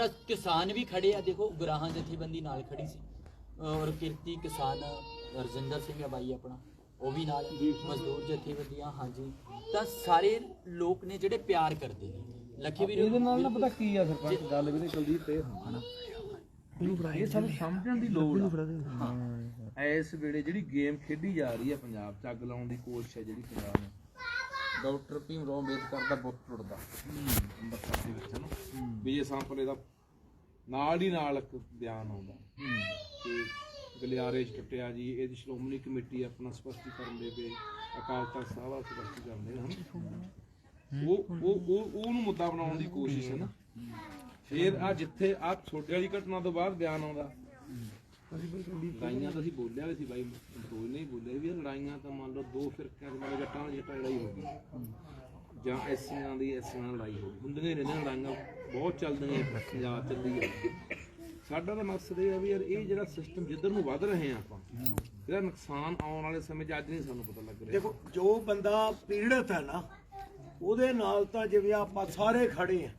ਔਰ ਕਿਸਾਨ ਵੀ ਖੜੇ ਆ। ਦੇਖੋ ਗੁਰਾਹਾਂ ਜਥੇਬੰਦੀ ਨਾਲ ਖੜੀ ਸੀ। ਔਰ ਕਿਰਤੀ ਕਿਸਾਨ ਰਜਿੰਦਰ ਸਿੰਘ ਆ ਬਾਈ ਆਪਣਾ। ਉਹ ਵੀ ਨਾਲ ਮਜ਼ਦੂਰ ਜਥੇਬੰਦੀਆਂ ਹਾਂਜੀ। ਤਾਂ ਸਾਰੇ ਲੋਕ ਨੇ ਜਿਹੜੇ ਪਿਆਰ ਕਰਦੇ ਨੇ। ਲੱਖੀ ਵੀਰ ਇਹਦੇ ਨਾਲ ਨਾ ਪਤਾ ਕੀ ਆ ਸਰਪੰਚ ਗੱਲ ਵੀ ਨਹੀਂ ਕੁਲਦੀਪ ਤੇ ਹਨਾ। ਇਹ ਸਾਨੂੰ ਸਮਝਣ ਦੀ ਲੋੜ ਆ। ਇਸ ਵੇਲੇ ਜਿਹੜੀ ਗੇਮ ਖੇਡੀ ਜਾ ਰਹੀ ਹੈ ਪੰਜਾਬ ਚ ਅੱਗ ਲਾਉਣ ਦੀ ਕੋਸ਼ਿਸ਼ ਹੈ ਜਿਹੜੀ ਪੰਜਾਬ ਨੇ ਡਾਕਟਰ ਭੀਮ ਰਾਓ ਅੰਬੇਦਕਰ ਦਾ ਬੁੱਤ ਟੁੱਟਦਾ। ਅੰਮ੍ਰਿਤਸਰ ਦੇ ਵਿੱਚ ਨਾ ਵਿਜੇ ਸਾਂਪਲੇ ਦਾ ਨਾਲ ਹੀ ਨਾਲ ਇੱਕ ਬਿਆਨ ਆਉਂਦਾ। ਕਿ ਗਲਿਆਰੇ 'ਚ ਟੁੱਟਿਆ ਜੀ ਇਹਦੀ ਸ਼੍ਰੋਮਣੀ ਕਮੇਟੀ ਆਪਣਾ ਸਪਸ਼ਟੀਕਰਨ ਦੇ ਕੇ ਅਕਾਲ ਤਖਤ ਸਾਹਿਬ ਵਾਲਾ ਸਪਸ਼ਟੀਕਰਨ ਦੇ ਹਨ? ਉਹ ਉਹ ਉਹ ਉਹਨੂੰ ਮੁੱਦਾ ਬਣਾਉਣ ਦੀ ਕੋਸ਼ਿਸ਼ ਹੈ ਨਾ। ਫਿਰ ਆ ਜਿੱਥੇ ਆ ਛੋਟੇ ਵਾਲੀ ਘਟਨਾ ਤੋਂ ਬਾਅਦ ਬਿਆਨ ਆਉਂਦਾ। ਲੜਾਈਆਂ ਤਾਂ ਅਸੀਂ ਬੋਲਿਆ ਵੀ ਸੀ ਬਾਈ ਕੋਈ ਨਹੀਂ ਬੋਲਿਆ ਵੀ ਇਹ ਲੜਾਈਆਂ ਤਾਂ ਮੰਨ ਲਓ ਦੋ ਫਿਰਕਿਆਂ ਦੇ ਨਾਲ ਜੱਟਾਂ ਦੀ ਜੱਟਾਂ ਲੜਾਈ ਹੋ ਗਈ। ਜਾਂ ਐਸੀਆਂ ਦੀ ਐਸੀਆਂ ਨਾਲ ਲੜਾਈ ਹੋ ਗਈ। ਹੁੰਦੀਆਂ ਹੀ ਰਹਿੰਦੀਆਂ ਲੜਾਈਆਂ ਬਹੁਤ ਚੱਲਦੀਆਂ ਪੰਜਾਬ ਚੱਲਦੀ ਹੈ ਸਾਡਾ ਤਾਂ ਮਕਸਦ ਇਹ ਹੈ ਵੀ ਯਾਰ ਇਹ ਜਿਹੜਾ ਸਿਸਟਮ ਜਿੱਧਰ ਨੂੰ ਵੱਧ ਰਹੇ ਆ ਆਪਾਂ ਇਹਦਾ ਨੁਕਸਾਨ ਆਉਣ ਵਾਲੇ ਸਮੇਂ 'ਚ ਅੱਜ ਨਹੀਂ ਸਾਨੂੰ ਪਤਾ ਲੱਗ ਰਿਹਾ। ਦੇਖੋ ਜੋ ਬੰਦਾ ਪੀੜਤ ਹੈ ਨਾ ਉਹਦੇ ਨਾਲ ਤਾਂ ਜਿਵੇਂ ਆਪਾਂ ਸਾਰੇ ਖੜੇ ਆ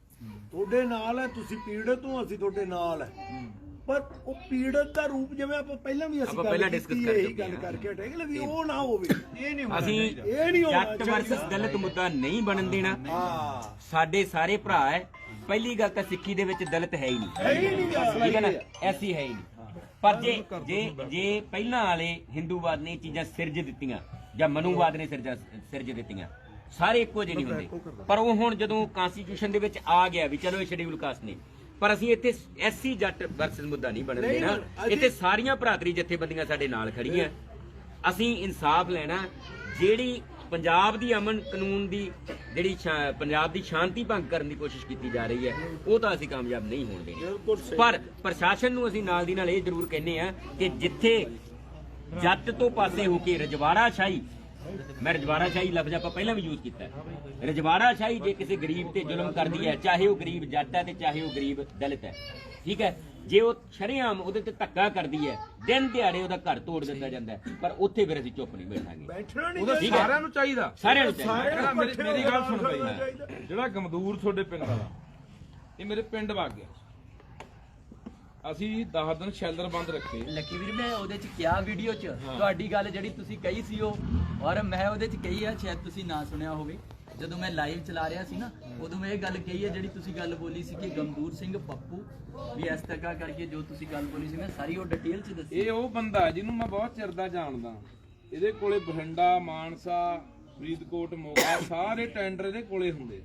ਤੁਹਾਡੇ ਨਾਲ ਹੈ ਤੁਸੀਂ ਪੀੜਤ ਹੋ ਅਸੀਂ ਤੁਹਾਡੇ ਨਾਲ ਹੈ। ਪਰ ਉਹ ਪੀੜਤ ਦਾ ਰੂਪ ਜਿਵੇਂ ਆਪਾਂ ਪਹਿਲਾਂ ਵੀ ਅਸੀਂ ਆਪਾਂ ਪਹਿਲਾਂ discuss ਕਰ ਇਹੀ ਚੁੱਕੇ ਗੱਲ ਹਾਂ। ਕਰਕੇ ਹਟੇ ਕਿ ਵੀ ਉਹ ਨਾ ਹੋਵੇ। ਇਹ ਨਹੀਂ ਹੋਣਾ ਅਸੀਂ ਚਾਹੀਦਾ। ਇਹ ਨਹੀਂ ਹੋਣਾ ਜੱਟ ਚਾਹੀਦਾ। ਵਰਸਸ ਦਲਿਤ ਮੁੱਦਾ ਨਹੀਂ ਬਣਨ ਦੇਣਾ। ਹਾਂ। ਸਾਡੇ ਸਾਰੇ ਭਰਾ ਹੈ। ਪਹਿਲੀ ਗੱਲ ਤਾਂ ਸਿੱਖੀ ਦੇ ਵਿੱਚ ਦਲਿਤ ਹੈ ਹੀ ਨਹੀਂ। ਹੈ ਹੀ ਨਹੀਂ ਗਾ। ਠੀਕ ਹੈ ਨਾ? ਐਸੀ ਹੈ ਹੀ ਨਹੀਂ। ਪਰ ਜੇ ਜੇ ਜੇ ਪਹਿਲਾਂ ਵਾਲੇ ਹਿੰਦੂਵਾਦ ਨੇ ਇਹ ਚੀਜ਼ਾਂ ਸਿਰਜ ਦਿੱਤੀਆਂ ਜਾਂ ਮਨੂਵਾਦ ਨੇ ਸਿਰਜਾ ਸਿਰਜ ਦਿੱਤੀਆਂ ਸਾਰੇ ਇੱਕੋ ਜਿਹੇ ਨਹੀਂ ਹੁੰਦੇ। ਪਰ ਉਹ ਹੁਣ ਜਦੋਂ ਕਨਸਟੀਟਿਊਸ਼ਨ ਦੇ ਵਿੱਚ ਆ ਗਿਆ ਵੀ ਚਲੋ ਇਹ ਸ਼ਡਿਊਲ ਕਾਸਟ ਨੇ ਪਰ ਅਸੀਂ ਇੱਥੇ ਐਸਸੀ ਜੱਟ ਵਰਸਸ ਮੁੱਦਾ ਨਹੀਂ ਬਣਨ ਨਹੀਂ ਦੇਣਾ। ਇੱਥੇ ਸਾਰੀਆਂ ਭਰਾਤਰੀ ਜਥੇਬੰਦੀਆਂ ਸਾਡੇ ਨਾਲ ਖੜੀਆਂ। ਅਸੀਂ ਇਨਸਾਫ ਲੈਣਾ। ਜਿਹੜੀ ਪੰਜਾਬ ਦੀ ਅਮਨ ਕਾਨੂੰਨ ਦੀ ਜਿਹੜੀ ਸ਼ਾ- ਪੰਜਾਬ ਦੀ ਸ਼ਾਂਤੀ ਭੰਗ ਕਰਨ ਦੀ ਕੋਸ਼ਿਸ਼ ਕੀਤੀ ਜਾ ਰਹੀ ਹੈ ਉਹ ਤਾਂ ਅਸੀਂ ਕਾਮਯਾਬ ਨਹੀਂ ਹੋਣ ਦੇਣੀ। ਬਿਲਕੁਲ ਸਹੀ। ਪਰ ਪ੍ਰਸ਼ਾਸਨ ਨੂੰ ਅਸੀਂ ਨਾਲ ਦੀ ਨਾਲ ਇਹ ਜ਼ਰੂਰ ਕਹਿੰਨੇ ਆ ਕਿ ਜਿੱਥੇ ਜੱਟ ਤੋਂ ਪਾਸੇ ਹੋ ਕੇ ਰਜਵਾੜਾ ਸ਼ਾਹੀ ਮੈਂ ਰਜਵਾੜਾ ਸ਼ਾਹੀ ਲਫ਼ਜ਼ ਆਪਾਂ ਪਹਿਲਾਂ ਵੀ ਯੂਜ਼ ਕੀਤਾ ਹੈ। ਰਜਵਾੜਾ ਸ਼ਾਹੀ ਜੇ ਕਿਸੇ ਗਰੀਬ ਤੇ ਜ਼ੁਲਮ ਕਰਦੀ ਹੈ ਚਾਹੇ ਉਹ ਗਰੀਬ ਜੱਟ ਹੈ ਤੇ ਚਾਹੇ ਉਹ ਗਰੀਬ ਦਲਿਤ ਹੈ ਠੀਕ ਹੈ? ਜੇ ਉਹ ਸ਼ਰੇਆਮ ਉਹਦੇ ਤੇ ਧੱਕਾ ਕਰਦੀ ਹੈ ਦਿਨ ਦਿਹਾੜੇ ਉਹਦਾ ਘਰ ਤੋੜ ਦਿੱਤਾ ਜਾਂਦਾ ਪਰ ਉੱਥੇ ਫਿਰ ਅਸੀਂ ਚੁੱਪ ਨਹੀਂ ਬੈਠਾਂਗੇ। ਉਹਦਾ। ਸਾਰਿਆਂ ਨੂੰ ਚਾਹੀਦਾ। ਸਾਰਿਆਂ ਨੂੰ ਚਾਹੀਦਾ। ਮੇਰਾ- ਗੱਲ ਸੁਣ ਚਾਹੀਦਾ। ਜਿਹੜਾ ਗਮਦੂਰ ਤੁਹਾਡੇ ਪਿੰਡ ਵਾਲਾ ਇਹ ਮੇਰੇ ਪਿੰਡ ਵਗ ਗਿਆ। ਅਸੀਂ 10 ਦਿਨ ਸ਼ੈਲਰ ਬੰਦ ਰੱਖੇ। ਲੱਕੀ ਵੀਰ ਮੈਂ ਉਹਦੇ ਚ ਕਿਹਾ ਵੀਡੀਓ ਚ। ਤੁਹਾਡੀ ਗੱਲ ਜਿਹੜੀ ਤੁਸੀਂ ਕਹੀ ਸੀ ਉਹ ਔਰ ਮੈਂ ਉਹਦੇ ਚ ਕਹੀ ਆ ਸ਼ਾਇਦ ਤੁਸੀਂ ਨਾ ਸੁਣਿਆ ਹੋਵੇ। ਜਦੋਂ ਮੈਂ ਲਾਈਵ ਚਲਾ ਰਿਹਾ ਸੀ ਨਾ ਉਦੋਂ ਮੈਂ ਇਹ ਗੱਲ ਕਹੀ ਹੈ ਜਿਹੜੀ ਤੁਸੀਂ ਗੱਲ ਬੋਲੀ ਸੀ ਕਿ ਗਮਦੂਰ ਸਿੰਘ ਪੱਪੂ ਵੀ ਇਸ ਤਰ੍ਹਾਂ ਕਰਕੇ ਜੋ ਤੁਸੀਂ ਗੱਲ ਬੋਲੀ ਸੀ ਮੈਂ ਸਾਰੀ ਉਹ ਡਿਟੇਲ ਚ ਦੱਸੀ। ਇਹ ਉਹ ਬੰਦਾ ਜਿਹਨੂੰ ਮੈਂ ਬਹੁਤ ਚਿਰ ਦਾ ਜਾਣਦਾ। ਇਹਦੇ ਕੋਲੇ ਬਠਿੰਡਾ ਮਾਨਸਾ ਫਰੀਦਕੋਟ ਮੋਗਾ ਸਾਰੇ ਟੈਂਡਰ ਇਹਦੇ ਕੋਲੇ ਹੁੰਦੇ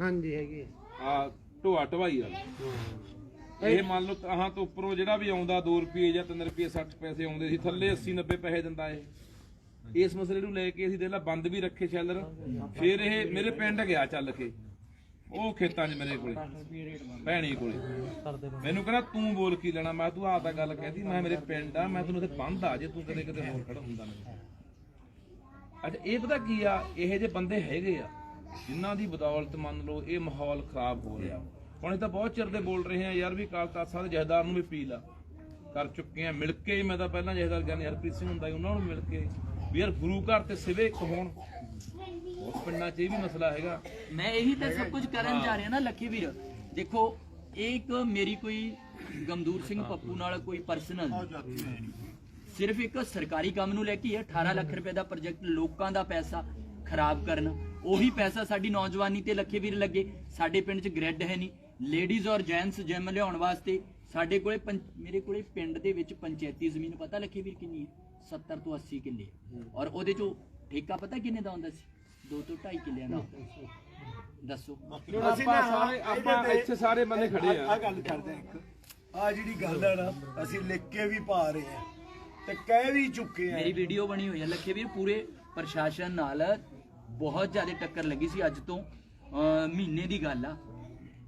ਹਾਂਜੀ ਹੈਗੇ ਆ। ਢੋਆ ਢਵਾਈ ਵਾਲੇ। ਇਹ ਮੰਨ ਲਓ ਆਹਾਂ ਤੋਂ ਉੱਪਰੋਂ ਜਿਹੜਾ ਵੀ ਆਉਂਦਾ 2 ਰੁਪਏ ਜਾਂ 3 ਰੁਪਏ 60 ਪੈਸੇ ਆਉਂਦੇ ਸੀ, ਥੱਲੇ 80 90 ਪੈਸੇ ਦਿੰਦਾ ਇਹ। ਇਸ ਮਸਲੇ ਨੂੰ ਲੈ ਕੇ ਅਸੀਂ ਦੇਲਾ ਬੰਦ ਵੀ ਰੱਖੇ ਸ਼ੈਲਰ। ਫਿਰ ਇਹ ਮੇਰੇ ਪਿੰਡ ਗਿਆ ਚੱਲ ਕੇ। ਉਹ ਖੇਤਾਂ 'ਚ ਮੇਰੇ ਕੋਲੇ, ਭੈਣੀ ਕੋਲੇ। ਮੈਨੂੰ ਕਹਿੰਦਾ, ਤੂੰ ਬੋਲ ਕੀ ਲੈਣਾ? ਮੈਂ ਤੂੰ ਆਹ ਤਾਂ ਗੱਲ ਕਹਿਦੀ ਮੈਂ ਮੇਰੇ ਪਿੰਡ ਆ, ਮੈਂ ਤੈਨੂੰ ਇੱਥੇ ਬੰਦ ਆ, ਜੇ ਤੂੰ ਕਦੇ ਕਦੇ ਹੋਰ ਖੜਾ ਹੁੰਦਾ ਨਹੀਂ ਅੱਛਾ, ਇਹ ਪਤਾ ਕੀ ਆ? ਇਹ ਜਿਹੇ ਬੰਦੇ ਹੈਗੇ ਆ, ਜਿਨ੍ਹਾਂ ਦੀ ਬਦੌਲਤ ਮੰਨ ਲਓ, ਇਹ ਮਾਹੌਲ ਖਰਾਬ ਹੋ ਰਿਹਾ। ਹੁਣ ਇਹ ਤਾਂ ਬਹੁਤ ਚਿਰ ਦੇ ਬੋਲ ਰਹੇ ਆ ਯਾਰ ਵੀ ਕਾਲ ਤਾਸਾ ਸਾਹਿਬ ਦੇ ਜਹਦਾਰ ਨੂੰ ਵੀ ਅਪੀਲ ਆ। ਕਰ ਚੁੱਕੇ ਆ, ਮਿਲ ਕੇ ਹੀ ਮੈਂ ਤਾਂ ਪਹਿਲਾਂ ਜਹਦਾਰ ਗਿਆਨੀ ਹਰਪ੍ਰੀਤ ਸਿੰਘ ਹੁੰਦਾ ਉਹਨਾਂ ਨੂੰ ਮਿਲ ਕੇ। ਵੀ ਯਾਰ ਗੁਰੂ ਘਰ ਤੇ ਸਿਵੇ ਇੱਕ ਹੋਣ। ਉਸ ਪਿੰਡਾਂ 'ਚ ਇਹ ਵੀ ਮਸਲਾ ਹੈਗਾ। ਮੈਂ ਇਹੀ ਤਾਂ ਸਭ ਕੁਝ ਕਰਨ ਜਾ ਰਿਹਾ ਨਾ ਲੱਕੀ ਵੀਰ। ਦੇਖੋ, ਇਹ ਇੱਕ ਮੇਰੀ ਕੋਈ ਗਮਦੂਰ ਸਿੰਘ ਪੱਪੂ ਨਾਲ ਕੋਈ ਪਰਸਨਲ ਸਿਰਫ ਇੱਕ ਸਰਕਾਰੀ ਕੰਮ ਨੂੰ ਲੈ ਕੇ ਹੀ 18 ਲੱਖ ਰੁਪਏ ਦਾ ਪ੍ਰੋਜੈਕਟ ਲੋਕਾਂ ਦਾ ਪੈਸਾ ਖਰਾਬ ਕਰਨ। ਉਹੀ ਪੈਸਾ ਸਾਡੀ ਨੌਜਵਾਨੀ ਤੇ ਲੱਖੇ ਵੀਰ ਲੱਗੇ। ਸਾਡੇ ਪਿੰਡ 'ਚ ਗ੍ਰਿਡ ਹੈ ਨਹੀਂ। ਲੇਡੀਜ਼ ਔਰ ਜੈਂਟਸ ਜਿਮ ਲਿਆਉਣ ਵਾਸਤੇ ਸਾਡੇ ਕੋਲੇ ਮੇਰੇ ਕੋਲੇ ਪਿੰਡ ਦੇ ਵਿੱਚ ਪੰਚਾਇਤੀ ਜ਼ਮੀਨ ਪਤਾ ਲੱਖੇ ਵੀਰ ਕਿੰਨੀ ਹੈ? 70 ਤੋਂ 80 ਕਿੱਲੇ। ਔਰ ਉਹਦੇ 'ਚੋਂ ਠੇਕਾ ਪਤਾ ਕਿੰਨੇ ਦਾ ਹੁੰਦਾ ਸੀ? 2 ਤੋਂ 2.5 ਕਿੱਲਿਆਂ ਦਾ। ਦੱਸੋ। ਅਸੀਂ ਆਪਾਂ ਨਾ ਸਾਰੇ ਇਹਦੇ ਆਪਾਂ ਤੇ- ਇੱਥੇ ਸਾਰੇ ਬੰਦੇ ਖੜੇ ਆ ਆ। ਗੱਲ ਕਰਦੇ ਆ ਇੱਕ। ਆ ਜਿਹੜੀ ਗੱਲ ਹੈ ਨਾ ਅਸੀਂ ਲਿਖ ਕੇ ਵੀ ਪਾ ਰਹੇ ਆ ਤੇ ਕਹਿ ਵੀ ਚੁੱਕੇ ਆ ਮੇਰੀ ਵੀਡੀਓ ਬਣੀ ਹੋਈ ਹੈ ਲੱਖੇ ਵੀਰ ਪੂਰੇ ਪ੍ਰਸ਼ਾਸਨ ਨਾਲ ਬਹੁਤ ਜ਼ਿਆਦਾ ਟੱਕਰ ਲੱਗੀ ਸੀ ਅੱਜ ਤੋਂ ਮਹੀਨੇ ਦੀ ਗੱਲ ਆ।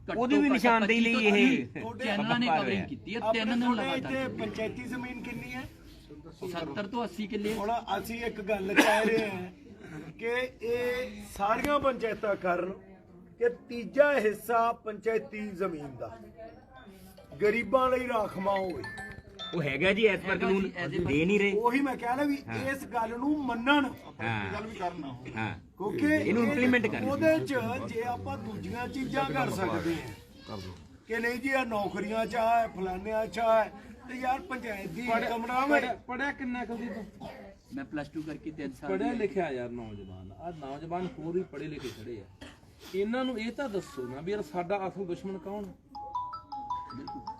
ਉਹਦੀ ਵੀ ਨਿਸ਼ਾਨਦੇਹੀ ਲਈ 25 ਇਹ ਤੋਂ ਚੈਨਲਾਂ ਨੇ ਕਵਰਿੰਗ ਕੀਤੀ ਹੈ ਤਿੰਨ ਦਿਨ ਲਗਾਤਾਰ ਇੱਥੇ ਪੰਚਾਇਤੀ ਜ਼ਮੀਨ ਕਿੰਨੀ ਹੈ? 70 ਤੋਂ 80 ਕਿੱਲੇ। ਹੁਣ ਅਸੀਂ ਇੱਕ ਗੱਲ ਕਹਿ ਰਹੇ ਹਾਂ ਕਿ ਇਹ ਸਾਰੀਆਂ ਪੰਚਾਇਤਾਂ ਕਰਨ ਕਿ ਤੀਜਾ ਹਿੱਸਾ ਪੰਚਾਇਤੀ ਜ਼ਮੀਨ ਦਾ ਗਰੀਬਾਂ ਲਈ ਰਾਖਵਾਂ ਹੋਵੇ ਉਹ ਹੈਗਾ ਜੀ ਐਸ ਪਰ ਕਾਨੂੰਨ ਦੇ ਨਹੀਂ ਰਹੇ। ਉਹੀ ਮੈਂ ਕਹਿ ਰਿਹਾ ਵੀ ਇਸ ਗੱਲ ਨੂੰ ਮੰਨਣ ਗੱਲ ਵੀ ਕਰਨਾ ਹਾਂ। ਕਿਉਂਕਿ ਇਹਨੂੰ ਇਹ- implement ਕਰਨਾ। ਉਹਦੇ ਚ ਜੇ ਆਪਾਂ ਦੂਜੀਆਂ ਚੀਜ਼ਾਂ ਕਰ ਸਕਦੇ ਹਾਂ। ਕਿ ਨਹੀਂ ਜੀ ਆ ਨੌਕਰੀਆਂ ਚ ਆ ਫਲਾਨਿਆਂ ਚ ਆ ਤੇ ਯਾਰ ਪੰਚਾਇਤ ਦੀ ਇਨਕਮ ਨਾ ਹੋਵੇ ਪੜਿਆ ਕਿੰਨਾ ਕੁ ਸੀ ਤੂੰ? ਮੈਂ ਪਲੱਸ 2 ਕਰਕੇ 3 ਸਾਲ ਪੜਿਆ ਲਿਖਿਆ ਯਾਰ ਨੌਜਵਾਨ ਆ ਨੌਜਵਾਨ ਹੋਰ ਵੀ ਪੜੇ ਲਿਖੇ ਖੜੇ ਆ। ਇਹਨਾਂ ਨੂੰ ਇਹ ਤਾਂ ਦੱਸੋ ਨਾ ਵੀ ਯਾਰ ਸਾਡਾ ਅਸਲ ਦੁਸ਼ਮਣ ਕੌਣ? ਹੈ?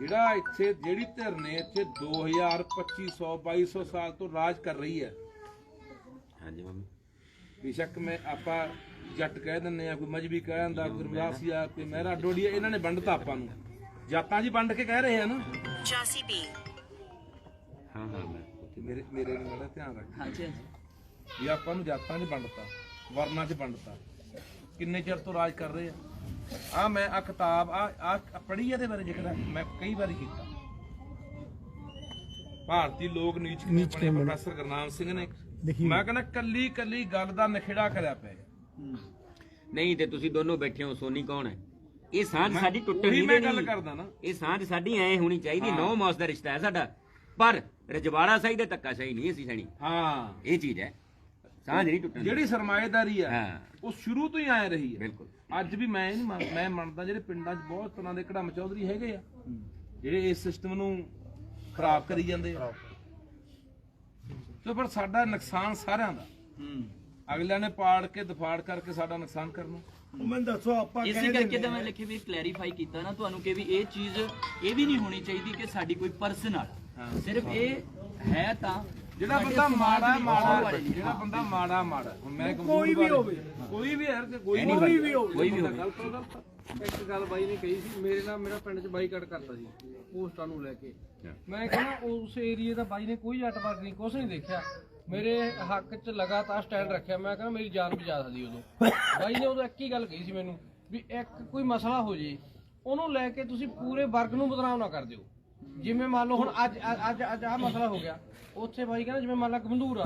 ਜਿਹੜਾ ਇੱਥੇ ਜਿਹੜੀ ਧਿਰ ਨੇ ਇੱਥੇ 2000 2500 2200 ਸਾਲ ਤੋਂ ਰਾਜ ਕਰ ਰਹੀ ਹੈ। ਹਾਂਜੀ ਮੰਮੀ। ਬੇਸ਼ੱਕ ਮੈਂ ਆਪਾਂ ਜੱਟ ਕਹਿ ਦਿੰਨੇ ਆ ਕੋਈ ਮਜਬੀ ਕਹਿ ਦਿੰਦਾ ਕੋਈ ਰਮਦਾਸੀ ਆ ਕੋਈ ਮਹਿਰਾ ਡੋਡੀ ਆ, ਇਹਨਾਂ ਨੇ ਵੰਡਤਾ ਆਪਾਂ ਨੂੰ। ਜਾਤਾਂ ਜੀ ਵੰਡ ਕੇ ਕਹਿ ਰਹੇ ਆ ਨਾ। 85 B. ਹਾਂ ਹਾਂ ਮੈਂ। ਤੇ ਮੇਰੇ ਮੇਰੇ ਨੂੰ ਬੜਾ ਧਿਆਨ ਰੱਖ। ਹਾਂਜੀ ਹਾਂਜੀ। ਵੀ ਆਪਾਂ ਨੂੰ ਜਾਤਾਂ 'ਚ ਵੰਡਤਾ ਵਰਨਾਂ 'ਚ ਵੰਡਤਾ। ਕਿੰਨੇ ਚਿਰ ਤੋਂ ਰਾਜ ਕਰ ਰਹੇ ਆ? ਆ ਮੈਂ ਆ ਕਿਤਾਬ ਆ ਆ ਪੜ੍ਹੀ ਇਹਦੇ ਬਾਰੇ ਜ਼ਿਕਰ ਮੈਂ ਕਈ ਵਾਰੀ ਕੀਤਾ। ਭਾਰਤੀ ਲੋਕ ਨੀਚ ਕਿਵੇਂ ਬਣੇ ਪ੍ਰੋਫੈਸਰ ਗੁਰਨਾਮ ਸਿੰਘ ਨੇ ਮੈਂ ਕਹਿੰਦਾ ਕੱਲੀ ਕੱਲੀ ਗੱਲ ਦਾ ਨਖੇੜਾ ਕਰਿਆ ਪਿਆ। ਨਹੀਂ ਤੇ ਤੁਸੀਂ ਦੋਨੋਂ ਬੈਠੇ ਹੋ ਸੋਨੀ ਕੌਣ ਹੈ? ਇਹ ਸਾਂਝ ਸਾਡੀ ਟੁੱਟਣ ਉਹੀ ਨਹੀਂ ਮੈਂ ਦੇਣੀ ਗੱਲ ਕਰਦਾ ਨਾ। ਇਹ ਸਾਂਝ ਸਾਡੀ ਐ ਹੋਣੀ ਚਾਹੀਦੀ ਨੌ ਮਾਸ ਦਾ ਰਿਸ਼ਤਾ ਹੈ ਸਾਡਾ। ਪਰ ਰਜਵਾੜਾ ਸਾਈ ਦੇ ਧੱਕਾ ਸਹੀ ਨਹੀਂ ਅਸੀਂ ਸਣੀ ਹਾਂ। ਇਹ ਚੀਜ਼ ਹੈ। ਸਾਂਝ ਨਹੀਂ ਟੁੱਟਣ ਜਿਹੜੀ ਸਰਮਾਏਦਾਰੀ ਹਾਂ। ਉਹ ਸ਼ੁਰੂ ਤੋਂ ਹੀ ਆਏ ਰਹੀ ਹੈ ਬਿਲਕੁਲ। ਅੱਜ ਵੀ ਮੈਂ ਨਹੀਂ ਮੰਨ- ਮੈਂ ਮੰਨਦਾ ਜਿਹੜੇ ਪਿੰਡਾਂ 'ਚ ਬਹੁਤ ਤਰ੍ਹਾਂ ਦੇ ਕੜਮ ਚੌਧਰੀ ਹੈਗੇ ਆ ਜਿਹੜੇ ਇਸ ਸਿਸਟਮ ਨੂੰ ਖਰਾਬ ਕਰੀ ਜਾਂਦੇ ਆ। ਤੇ ਪਰ ਸਾਡਾ ਨੁਕਸਾਨ ਸਾਰਿਆਂ ਦਾ। ਹੂੰ। ਅਗਲਿਆਂ ਨੇ ਪਾੜ ਕੇ ਦਫਾੜ ਕਰਕੇ ਸਾਡਾ ਨੁਕਸਾਨ ਕਰਨਾ। ਉਹ ਮੈਨੂੰ ਦੱਸੋ ਆਪਾਂ ਇਸੇ ਕਰਕੇ ਤਾਂ ਮੈਂ ਲਿਖੇ ਵੀ ਕਲੈਰੀਫਾਈ ਕੀਤਾ ਨਾ ਤੁਹਾਨੂੰ ਕਿ ਵੀ ਇਹ ਚੀਜ਼ ਇਹ ਵੀ ਨਹੀਂ ਹੋਣੀ ਚਾਹੀਦੀ ਕਿ ਸਾਡੀ ਕੋਈ ਪਰਸਨਲ ਸਿਰਫ ਇਹ ਹੈ ਤਾਂ ਜਿਹੜਾ ਬੰਦਾ ਮਾੜਾ ਮਾੜਾ ਜਿਹੜਾ ਬੰਦਾ ਮਾੜਾ ਮਾੜਾ ਹੁਣ ਮੈਂ ਕੋਈ ਵੀ ਹੋਵੇ। ਕੋਈ ਵੀ ਯਾਰ ਕੋਈ ਕੋਈ ਵੀ ਹੋਵੇ। ਕੋਈ ਵੀ ਹੋਵੇ। ਗਲਤ ਹੋ ਗਲਤ ਇੱਕ ਗੱਲ ਬਾਈ ਨੇ ਕਹੀ ਸੀ ਮੇਰੇ ਨਾਲ ਮੇਰਾ ਪਿੰਡ 'ਚ ਬਾਈਕਾਟ ਕਰਤਾ ਸੀ ਪੋਸਟਾਂ ਨੂੰ ਲੈ ਕੇ। ਮੈਂ ਕਹਿੰਦਾ ਉਸ ਏਰੀਏ ਦਾ ਬਾਈ ਨੇ ਕੋਈ ਜੱਟ ਵਰਗ ਨਹੀਂ ਕੁਛ ਨਹੀਂ ਦੇਖਿਆ। ਮੇਰੇ ਹੱਕ 'ਚ ਲਗਾਤਾਰ ਸਟੈਂਡ ਰੱਖਿਆ ਮੈਂ ਕਹਿੰਦਾ ਮੇਰੀ ਜਾਨ ਬਚਾ ਸਕਦੀ ਉਦੋਂ। ਬਾਈ ਨੇ ਉਦੋਂ ਇੱਕ ਹੀ ਗੱਲ ਕਹੀ ਸੀ ਮੈਨੂੰ ਵੀ ਇੱਕ ਕੋਈ ਮਸਲਾ ਹੋ ਜੇ ਉਹਨੂੰ ਲੈ ਕੇ ਤੁਸੀਂ ਪੂਰੇ ਵਰਗ ਨੂੰ ਬਦਨਾਮ ਨਾ ਕਰ ਦਿਓ। ਜਿਵੇਂ ਮੰਨ ਲਓ ਹੁਣ ਅੱਜ ਅੱਜ ਅੱਜ ਆ ਮਸਲਾ ਹੋ ਗਿਆ। ਉੱਥੇ ਬਾਈ ਕਹਿੰਦਾ ਜਿਵੇਂ ਮੰਨ ਲਾ ਗੰਦੂਰ ਆ।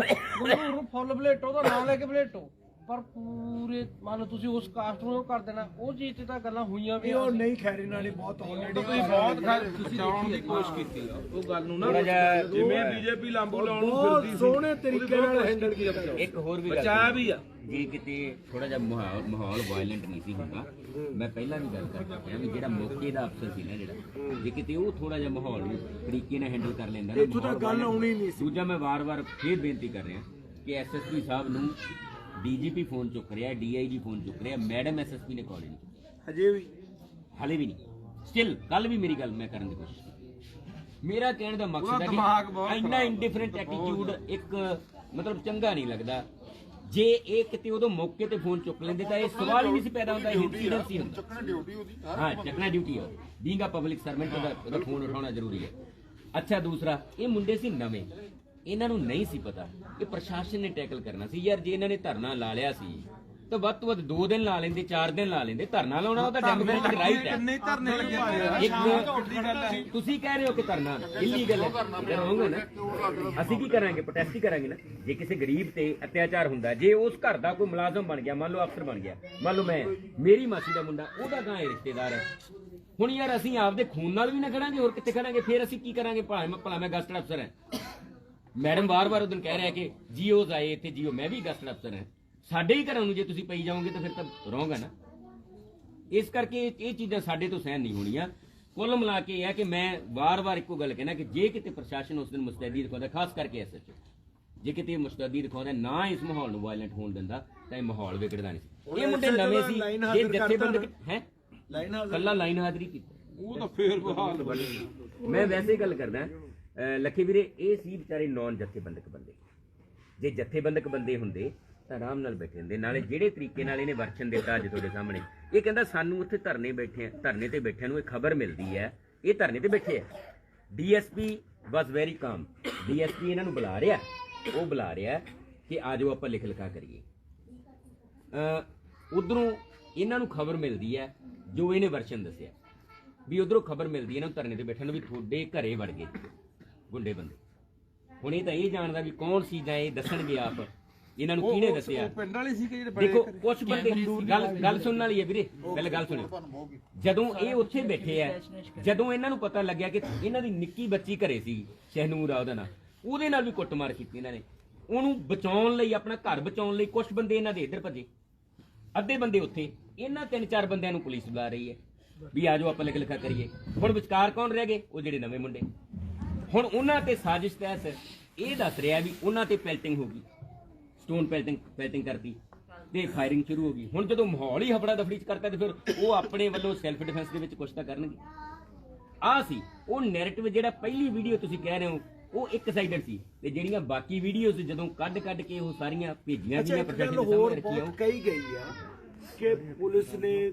ਨੂੰ ਫੁੱਲ ਬਲੇਟੋ ਦਾ ਨਾਮ ਲੈ ਕੇ ਬਲੇਟੋ। ਪਰ ਪੂਰੇ ਮੰਨ ਲਓ ਤੁਸੀਂ ਉਸ ਕਾਸਟ ਨੂੰ ਉਹ ਕਰ ਦੇਣਾ ਉਹ ਚੀਜ਼ ਤੇ ਤਾਂ ਗੱਲਾਂ ਹੋਈਆਂ ਵੀ ਇਹ ਉਹ ਨਹੀਂ ਖੈਰੀ ਨਾਲ ਬਹੁਤ ਆਲਰੇਡੀ ਤੁਸੀਂ ਬਹੁਤ ਗੱਲ ਚਾਉਣ ਦੀ ਕੋਸ਼ਿਸ਼ ਕੀਤੀ ਆ। ਉਹ ਗੱਲ ਨੂੰ ਨਾ ਜਿਵੇਂ ਬੀਜੇਪੀ ਲਾਂਬੂ ਲਾਉਣ ਨੂੰ ਫਿਰਦੀ ਸੀ ਸੋਹਣੇ ਤਰੀਕੇ ਨਾਲ ਹੈਂਡਲ ਕੀਤਾ ਇੱਕ ਹੋਰ ਵੀ ਗੱਲ ਬਚਾਇਆ ਵੀ ਆ। ਜੇ ਕਿਤੇ ਥੋੜਾ ਜਿਹਾ ਮਾਹੌਲ ਮਾਹੌਲ ਵਾਇਲੈਂਟ ਨਹੀਂ ਸੀ ਹੁੰਦਾ। ਮੈਂ ਪਹਿਲਾਂ ਵੀ ਗੱਲ ਕਰਦਾ ਪਿਆ ਵੀ ਜਿਹੜਾ ਮੌਕੇ ਦਾ ਅਫਸਰ ਸੀ ਨਾ ਜਿਹੜਾ ਜੇ ਕਿਤੇ ਉਹ ਥੋੜਾ ਜਿਹਾ ਮਾਹੌਲ ਨੂੰ ਤਰੀਕੇ ਨਾਲ ਹੈਂਡਲ ਕਰ ਲੈਂਦਾ ਨਾ ਇੱਥੋਂ ਤਾਂ ਗੱਲ ਆਉਣੀ ਨਹੀਂ ਸੀ। ਦੂਜਾ ਮੈਂ ਵਾਰ-ਵਾਰ ਫੇਰ ਬੇਨਤੀ ਕਰ ਰਿਹਾ ਕਿ ਐਸਐਸਪੀ ਸਾਹਿਬ ਨੂੰ ਡੀਜੀਪੀ ਫੋਨ ਚੁੱਕ ਰਿਹਾ ਡੀਆਈਜੀ ਫੋਨ ਚੁੱਕ ਰਿਹਾ ਮੈਡਮ ਐਸਐਸਪੀ ਨੇ ਕਾਲ ਨਹੀਂ ਕੀਤੀ। ਹਜੇ ਵੀ? ਹਾਲੇ ਵੀ ਨਹੀਂ। ਸਟਿਲ ਕੱਲ ਵੀ ਮੇਰੀ ਗੱਲ ਮੈਂ ਕਰਨ ਦੀ ਕੋਸ਼ਿਸ਼ ਕੀਤੀ। ਮੇਰਾ ਕਹਿਣ ਦਾ ਮਕਸਦ ਹੈ ਦਿਮਾਗ ਬਹੁਤ ਕਿ ਇੰਨਾ ਇੰਡੀਫਰੈਂਟ ਐਟੀਟਿਊਡ ਇੱਕ ਮਤਲਬ ਚੰਗਾ ਨਹੀਂ ਲੱਗਦਾ। ਜੇ ਇਹ ਕਿਤੇ ਉਦੋਂ ਮੌਕੇ ਤੇ ਫੋਨ ਚੁੱਕ ਲੈਂਦੇ ਤਾਂ ਇਹ ਸਵਾਲ ਹੀ ਨਹੀਂ ਸੀ ਪੈਦਾ ਹੁੰਦਾ ਇਹ ਇਨਸੀਡੈਂਟ ਸੀ ਹੁੰਦਾ। ਚੱਕਣਾ ਡਿਊਟੀ ਉਹਦੀ ਹਾਂ ਚੱਕਣਾ duty being a public servant ਉਹਦਾ ਉਹਦਾ ਫੋਨ ਉਠਾਉਣਾ ਜ਼ਰੂਰੀ ਹੈ। ਅੱਛਾ ਦੂਸਰਾ ਇਹ ਮੁੰਡੇ ਸੀ ਨਵੇਂ। ਇਹਨਾਂ ਨੂੰ ਨਹੀਂ ਸੀ ਪਤਾ ਕਿ ਪ੍ਰਸ਼ਾਸਨ ਨੇ ਟੈਕਲ ਕਰਨਾ ਸੀ। ਯਾਰ ਜੇ ਇਹਨਾਂ ਨੇ ਧਰਨਾ ਲਾ ਲਿਆ ਸੀ ਤਾਂ ਵੱਧ ਤੋਂ ਵੱਧ 2 ਦਿਨ ਲਾ ਲੈਂਦੇ 4 ਦਿਨ ਲਾ ਲੈਂਦੇ। ਧਰਨਾ ਲਾਉਣਾ ਉਹਦਾ ਡੈਮੋਕ੍ਰੈਟਿਕ ਰਾਈਟ ਹੈ। ਧਰਨੇ ਲੱਗੇ ਇੱਕ ਤੁਸੀਂ ਕਹਿ ਰਹੇ ਹੋ ਕਿ ਧਰਨਾ ਇਲੀਗਲ ਹੈ। ਰਹੋਗੇ ਨਾ ਅਸੀਂ ਕੀ ਕਰਾਂਗੇ? ਪ੍ਰੋਟੈਸਟ ਹੀ ਕਰਾਂਗੇ ਨਾ। ਜੇ ਕਿਸੇ ਗਰੀਬ ਤੇ ਅਤਿਆਚਾਰ ਹੁੰਦਾ ਜੇ ਉਸ ਘਰ ਦਾ ਕੋਈ ਮੁਲਾਜ਼ਮ ਬਣ ਗਿਆ ਮੰਨ ਲਓ ਅਫਸਰ ਬਣ ਗਿਆ ਮੰਨ ਲਓ ਮੈਂ ਮੇਰੀ ਮਾਸੀ ਦਾ ਮੁੰਡਾ ਉਹਦਾ ਗਾਂ ਇਹ ਰਿਸ਼ਤੇਦਾਰ ਹੈ। ਹੁਣ ਯਾਰ ਅਸੀਂ ਆਪਦੇ ਖੂਨ ਨਾਲ ਵੀ ਨਾ ਖੜਾਂਗੇ ਹੋਰ ਕਿੱਥੇ ਖੜਾਂਗੇ? ਫਿਰ ਅਸੀਂ ਕੀ ਕਰਾਂਗੇ? ਭਾਵੇਂ ਮੈਂ ਭਲਾ ਮੈਂ ਗਸਟਡ ਅਫਸਰ ਹਾਂ। ਮੈਡਮ ਵਾਰ-ਵਾਰ ਉਦੋਂ ਕਹਿ ਰਿਹਾ ਕਿ ਜੀਓਜ਼ ਆਏ ਇੱਥੇ ਜੀਓ ਮੈਂ ਵੀ ਗਸਟਡ ਅਫਸਰ ਹਾਂ। ਸਾਡੇ ਹੀ ਘਰਾਂ ਨੂੰ ਜੇ ਤੁਸੀਂ ਪਈ ਜਾਓਗੇ ਤਾਂ ਫਿਰ ਤਾਂ ਰੋਂਗ ਨਾ। ਇਸ ਕਰਕੇ ਇਹ- ਚੀਜ਼ਾਂ ਸਾਡੇ ਤੋਂ ਸਹਿਨ ਨਹੀਂ ਹੋਣੀਆਂ। ਕੁੱਲ ਮਿਲਾ ਕੇ ਇਹ ਹੈ ਕਿ ਮੈਂ ਵਾਰ-ਵਾਰ ਇੱਕੋ ਗੱਲ ਕਹਿਣਾ ਕਿ ਜੇ ਕਿਤੇ ਪ੍ਰਸ਼ਾਸਨ ਉਸ ਦਿਨ ਮੁਸਤੈਦੀ ਦਿਖਾਉਂਦਾ ਖਾਸ ਕਰਕੇ ਐਸਐਚਓ ਜੇ ਕਿਤੇ ਮੁਸਤੈਦੀ ਦਿਖਾਉਂਦਾ ਨਾ ਇਸ ਮਾਹੌਲ ਨੂੰ ਵਾਇਲੈਂਟ ਹੋਣ ਦਿੰਦਾ ਤਾਂ ਇਹ ਮਾਹੌਲ ਵਿਗੜਦਾ ਨਹੀਂ ਸੀ। ਇਹ ਮੁੰਡੇ ਨਵੇਂ ਸੀ ਜੇ ਕਰਤਾ ਹੈ? ਲਾਈਨ ਹਾਜ਼ਰ ਕੱਲਾ ਲਾਈਨ ਹਾਜ਼ਰੀ ਕੀਤੀ। ਉਹ ਤਾਂ ਫੇਰ ਬਹਾਲ ਬਣੇ। ਮੈਂ ਵੈਸੇ ਹੀ ਗੱਲ ਕਰਦਾ ਲੱਖੇ ਵੀਰੇ, ਇਹ ਸੀ ਵਿਚਾਰੇ ਨੌਨ ਜਥੇਬੰਦਕ ਬੰਦੇ। ਜੇ ਜਥੇਬੰਦਕ ਬੰਦੇ ਹੁੰਦੇ ਤਾਂ ਆਰਾਮ ਨਾਲ ਬੈਠੇ ਹੁੰਦੇ। ਨਾਲੇ ਜਿਹੜੇ ਤਰੀਕੇ ਨਾਲ ਇਹਨੇ ਵਰਸ਼ਨ ਦਿੱਤਾ ਅੱਜ ਤੁਹਾਡੇ ਸਾਹਮਣੇ, ਇਹ ਕਹਿੰਦਾ ਸਾਨੂੰ ਉੱਥੇ ਧਰਨੇ ਬੈਠੇ ਧਰਨੇ ਤੇ ਬੈਠਿਆਂ ਨੂੰ ਇਹ ਖਬਰ ਮਿਲਦੀ ਹੈ। ਇਹ ਧਰਨੇ ਤੇ ਬੈਠੇ ਆ। DSP was very calm DSP ਇਹਨਾਂ ਨੂੰ ਬੁਲਾ ਰਿਹਾ। ਉਹ ਬੁਲਾ ਰਿਹਾ ਕਿ ਆਜੋ ਆਪਾਂ ਲਿਖ ਲਿਖਾ ਕਰੀਏ। ਉਧਰੋਂ ਇਹਨਾਂ ਨੂੰ ਖਬਰ ਮਿਲਦੀ ਹੈ, ਜੋ ਇਹਨੇ ਵਰਸ਼ਨ ਦੱਸਿਆ। ਵੀ ਉਧਰੋਂ ਖਬਰ ਮਿਲਦੀ ਹੈ ਇਹਨਾਂ ਨੂੰ ਧਰਨੇ ਤੇ ਬੈਠਣ ਨੂੰ ਵੀ ਤੁਹਾਡੇ ਘਰੇ ਵੜ ਗਏ। ਗੁੰਡੇ ਬੰਦੇ। ਹੁਣ ਇਹ ਤਾਂ ਇਹ ਜਾਣਦਾ ਵੀ ਕੌਣ ਸੀ ਜਾਂ ਇਹ ਦੱਸਣਗੇ ਆਪ। ਇਹਨਾਂ ਨੂੰ ਕਿਹਨੇ ਦੱਸਿਆ? ਪਿੰਡ ਵਾਲੇ ਸੀ ਕਿ ਜਿਹੜੇ ਦੇਖੋ ਕੁਝ ਬੰਦੇ ਗੱਲ ਗੱਲ ਸੁਣਨ ਵਾਲੀ ਹੈ ਵੀਰੇ ਪਹਿਲਾਂ ਗੱਲ ਸੁਣਿਓ ਜਦੋਂ ਇਹ ਉੱਥੇ ਬੈਠੇ ਆ ਜਦੋਂ ਇਹਨਾਂ ਨੂੰ ਪਤਾ ਲੱਗਿਆ ਕਿ ਇਹਨਾਂ ਦੀ ਨਿੱਕੀ ਬੱਚੀ ਘਰੇ ਸੀ ਸ਼ਹਿਨੂਰ ਆ ਉਹਦਾ ਨਾਂ ਉਹਦੇ ਨਾਲ ਵੀ ਕੁੱਟਮਾਰ ਕੀਤੀ ਇਹਨਾਂ ਨੇ। ਉਹਨੂੰ ਬਚਾਉਣ ਲਈ ਆਪਣਾ ਘਰ ਬਚਾਉਣ ਲਈ ਕੁਝ ਬੰਦੇ ਇਹਨਾਂ ਦੇ ਇੱਧਰ ਭੱਜੇ। ਅੱਧੇ ਬੰਦੇ ਉੱਥੇ। ਇਹਨਾਂ ਤਿੰਨ ਚਾਰ ਬੰਦਿਆਂ ਨੂੰ ਪੁਲਿਸ ਬੁਲਾ ਰਹੀ ਹੈ ਵੀ ਆਜੋ ਆਪਾਂ ਲਿਖ ਲਿਖਾ ਕਰੀਏ। ਹੁਣ ਵਿਚਕਾਰ ਕੌਣ ਰਹਿ ਗਏ? ਉਹ ਜਿਹੜੇ ਨਵੇਂ ਮੁੰਡੇ। ਹੁਣ ਉਹਨਾਂ ਤੇ ਸਾਜ਼ਿਸ਼ ਤਹਿਤ ਇਹ ਦੱਸ ਰਿਹਾ ਵੀ ਉਹਨਾਂ ਤੇ ਪੈਲਟਿੰਗ ਹੋ ਗਈ। ਸਟੋਨ ਪੈਲਟਿੰਗ ਪੈਲਟਿੰਗ ਕਰਤੀ। ਤੇ ਫਾਇਰਿੰਗ ਸ਼ੁਰੂ ਹੋ ਗਈ। ਹੁਣ ਜਦੋਂ ਮਾਹੌਲ ਹੀ ਹਫੜਾ ਦਫੜੀ ਚ ਕਰਤਾ ਤੇ ਫਿਰ ਉਹ ਆਪਣੇ ਵੱਲੋਂ ਸੈਲਫ ਡਿਫੈਂਸ ਦੇ ਵਿੱਚ ਕੁਛ ਤਾਂ ਕਰਨਗੇ। ਆ ਸੀ ਉਹ ਨੈਰੇਟਿਵ ਜਿਹੜਾ ਪਹਿਲੀ ਵੀਡੀਓ ਤੁਸੀਂ ਕਹਿ ਰਹੇ ਹੋ ਉਹ ਇੱਕ ਸਾਈਡਡ ਸੀ। ਤੇ ਜਿਹੜੀਆਂ ਬਾਕੀ ਵੀਡੀਓਜ਼ ਜਦੋਂ ਕੱਢ ਕੱਢ ਕੇ ਉਹ ਸਾਰੀਆਂ ਭੇਜੀਆਂ ਗਈਆਂ ਹੋਰ ਸਾਹਮਣੇ ਰੱਖੀਆਂ। ਬਹੁਤ ਕਹੀ ਗਈ ਆ ਕਿ ਪੁਲਿਸ ਨੇ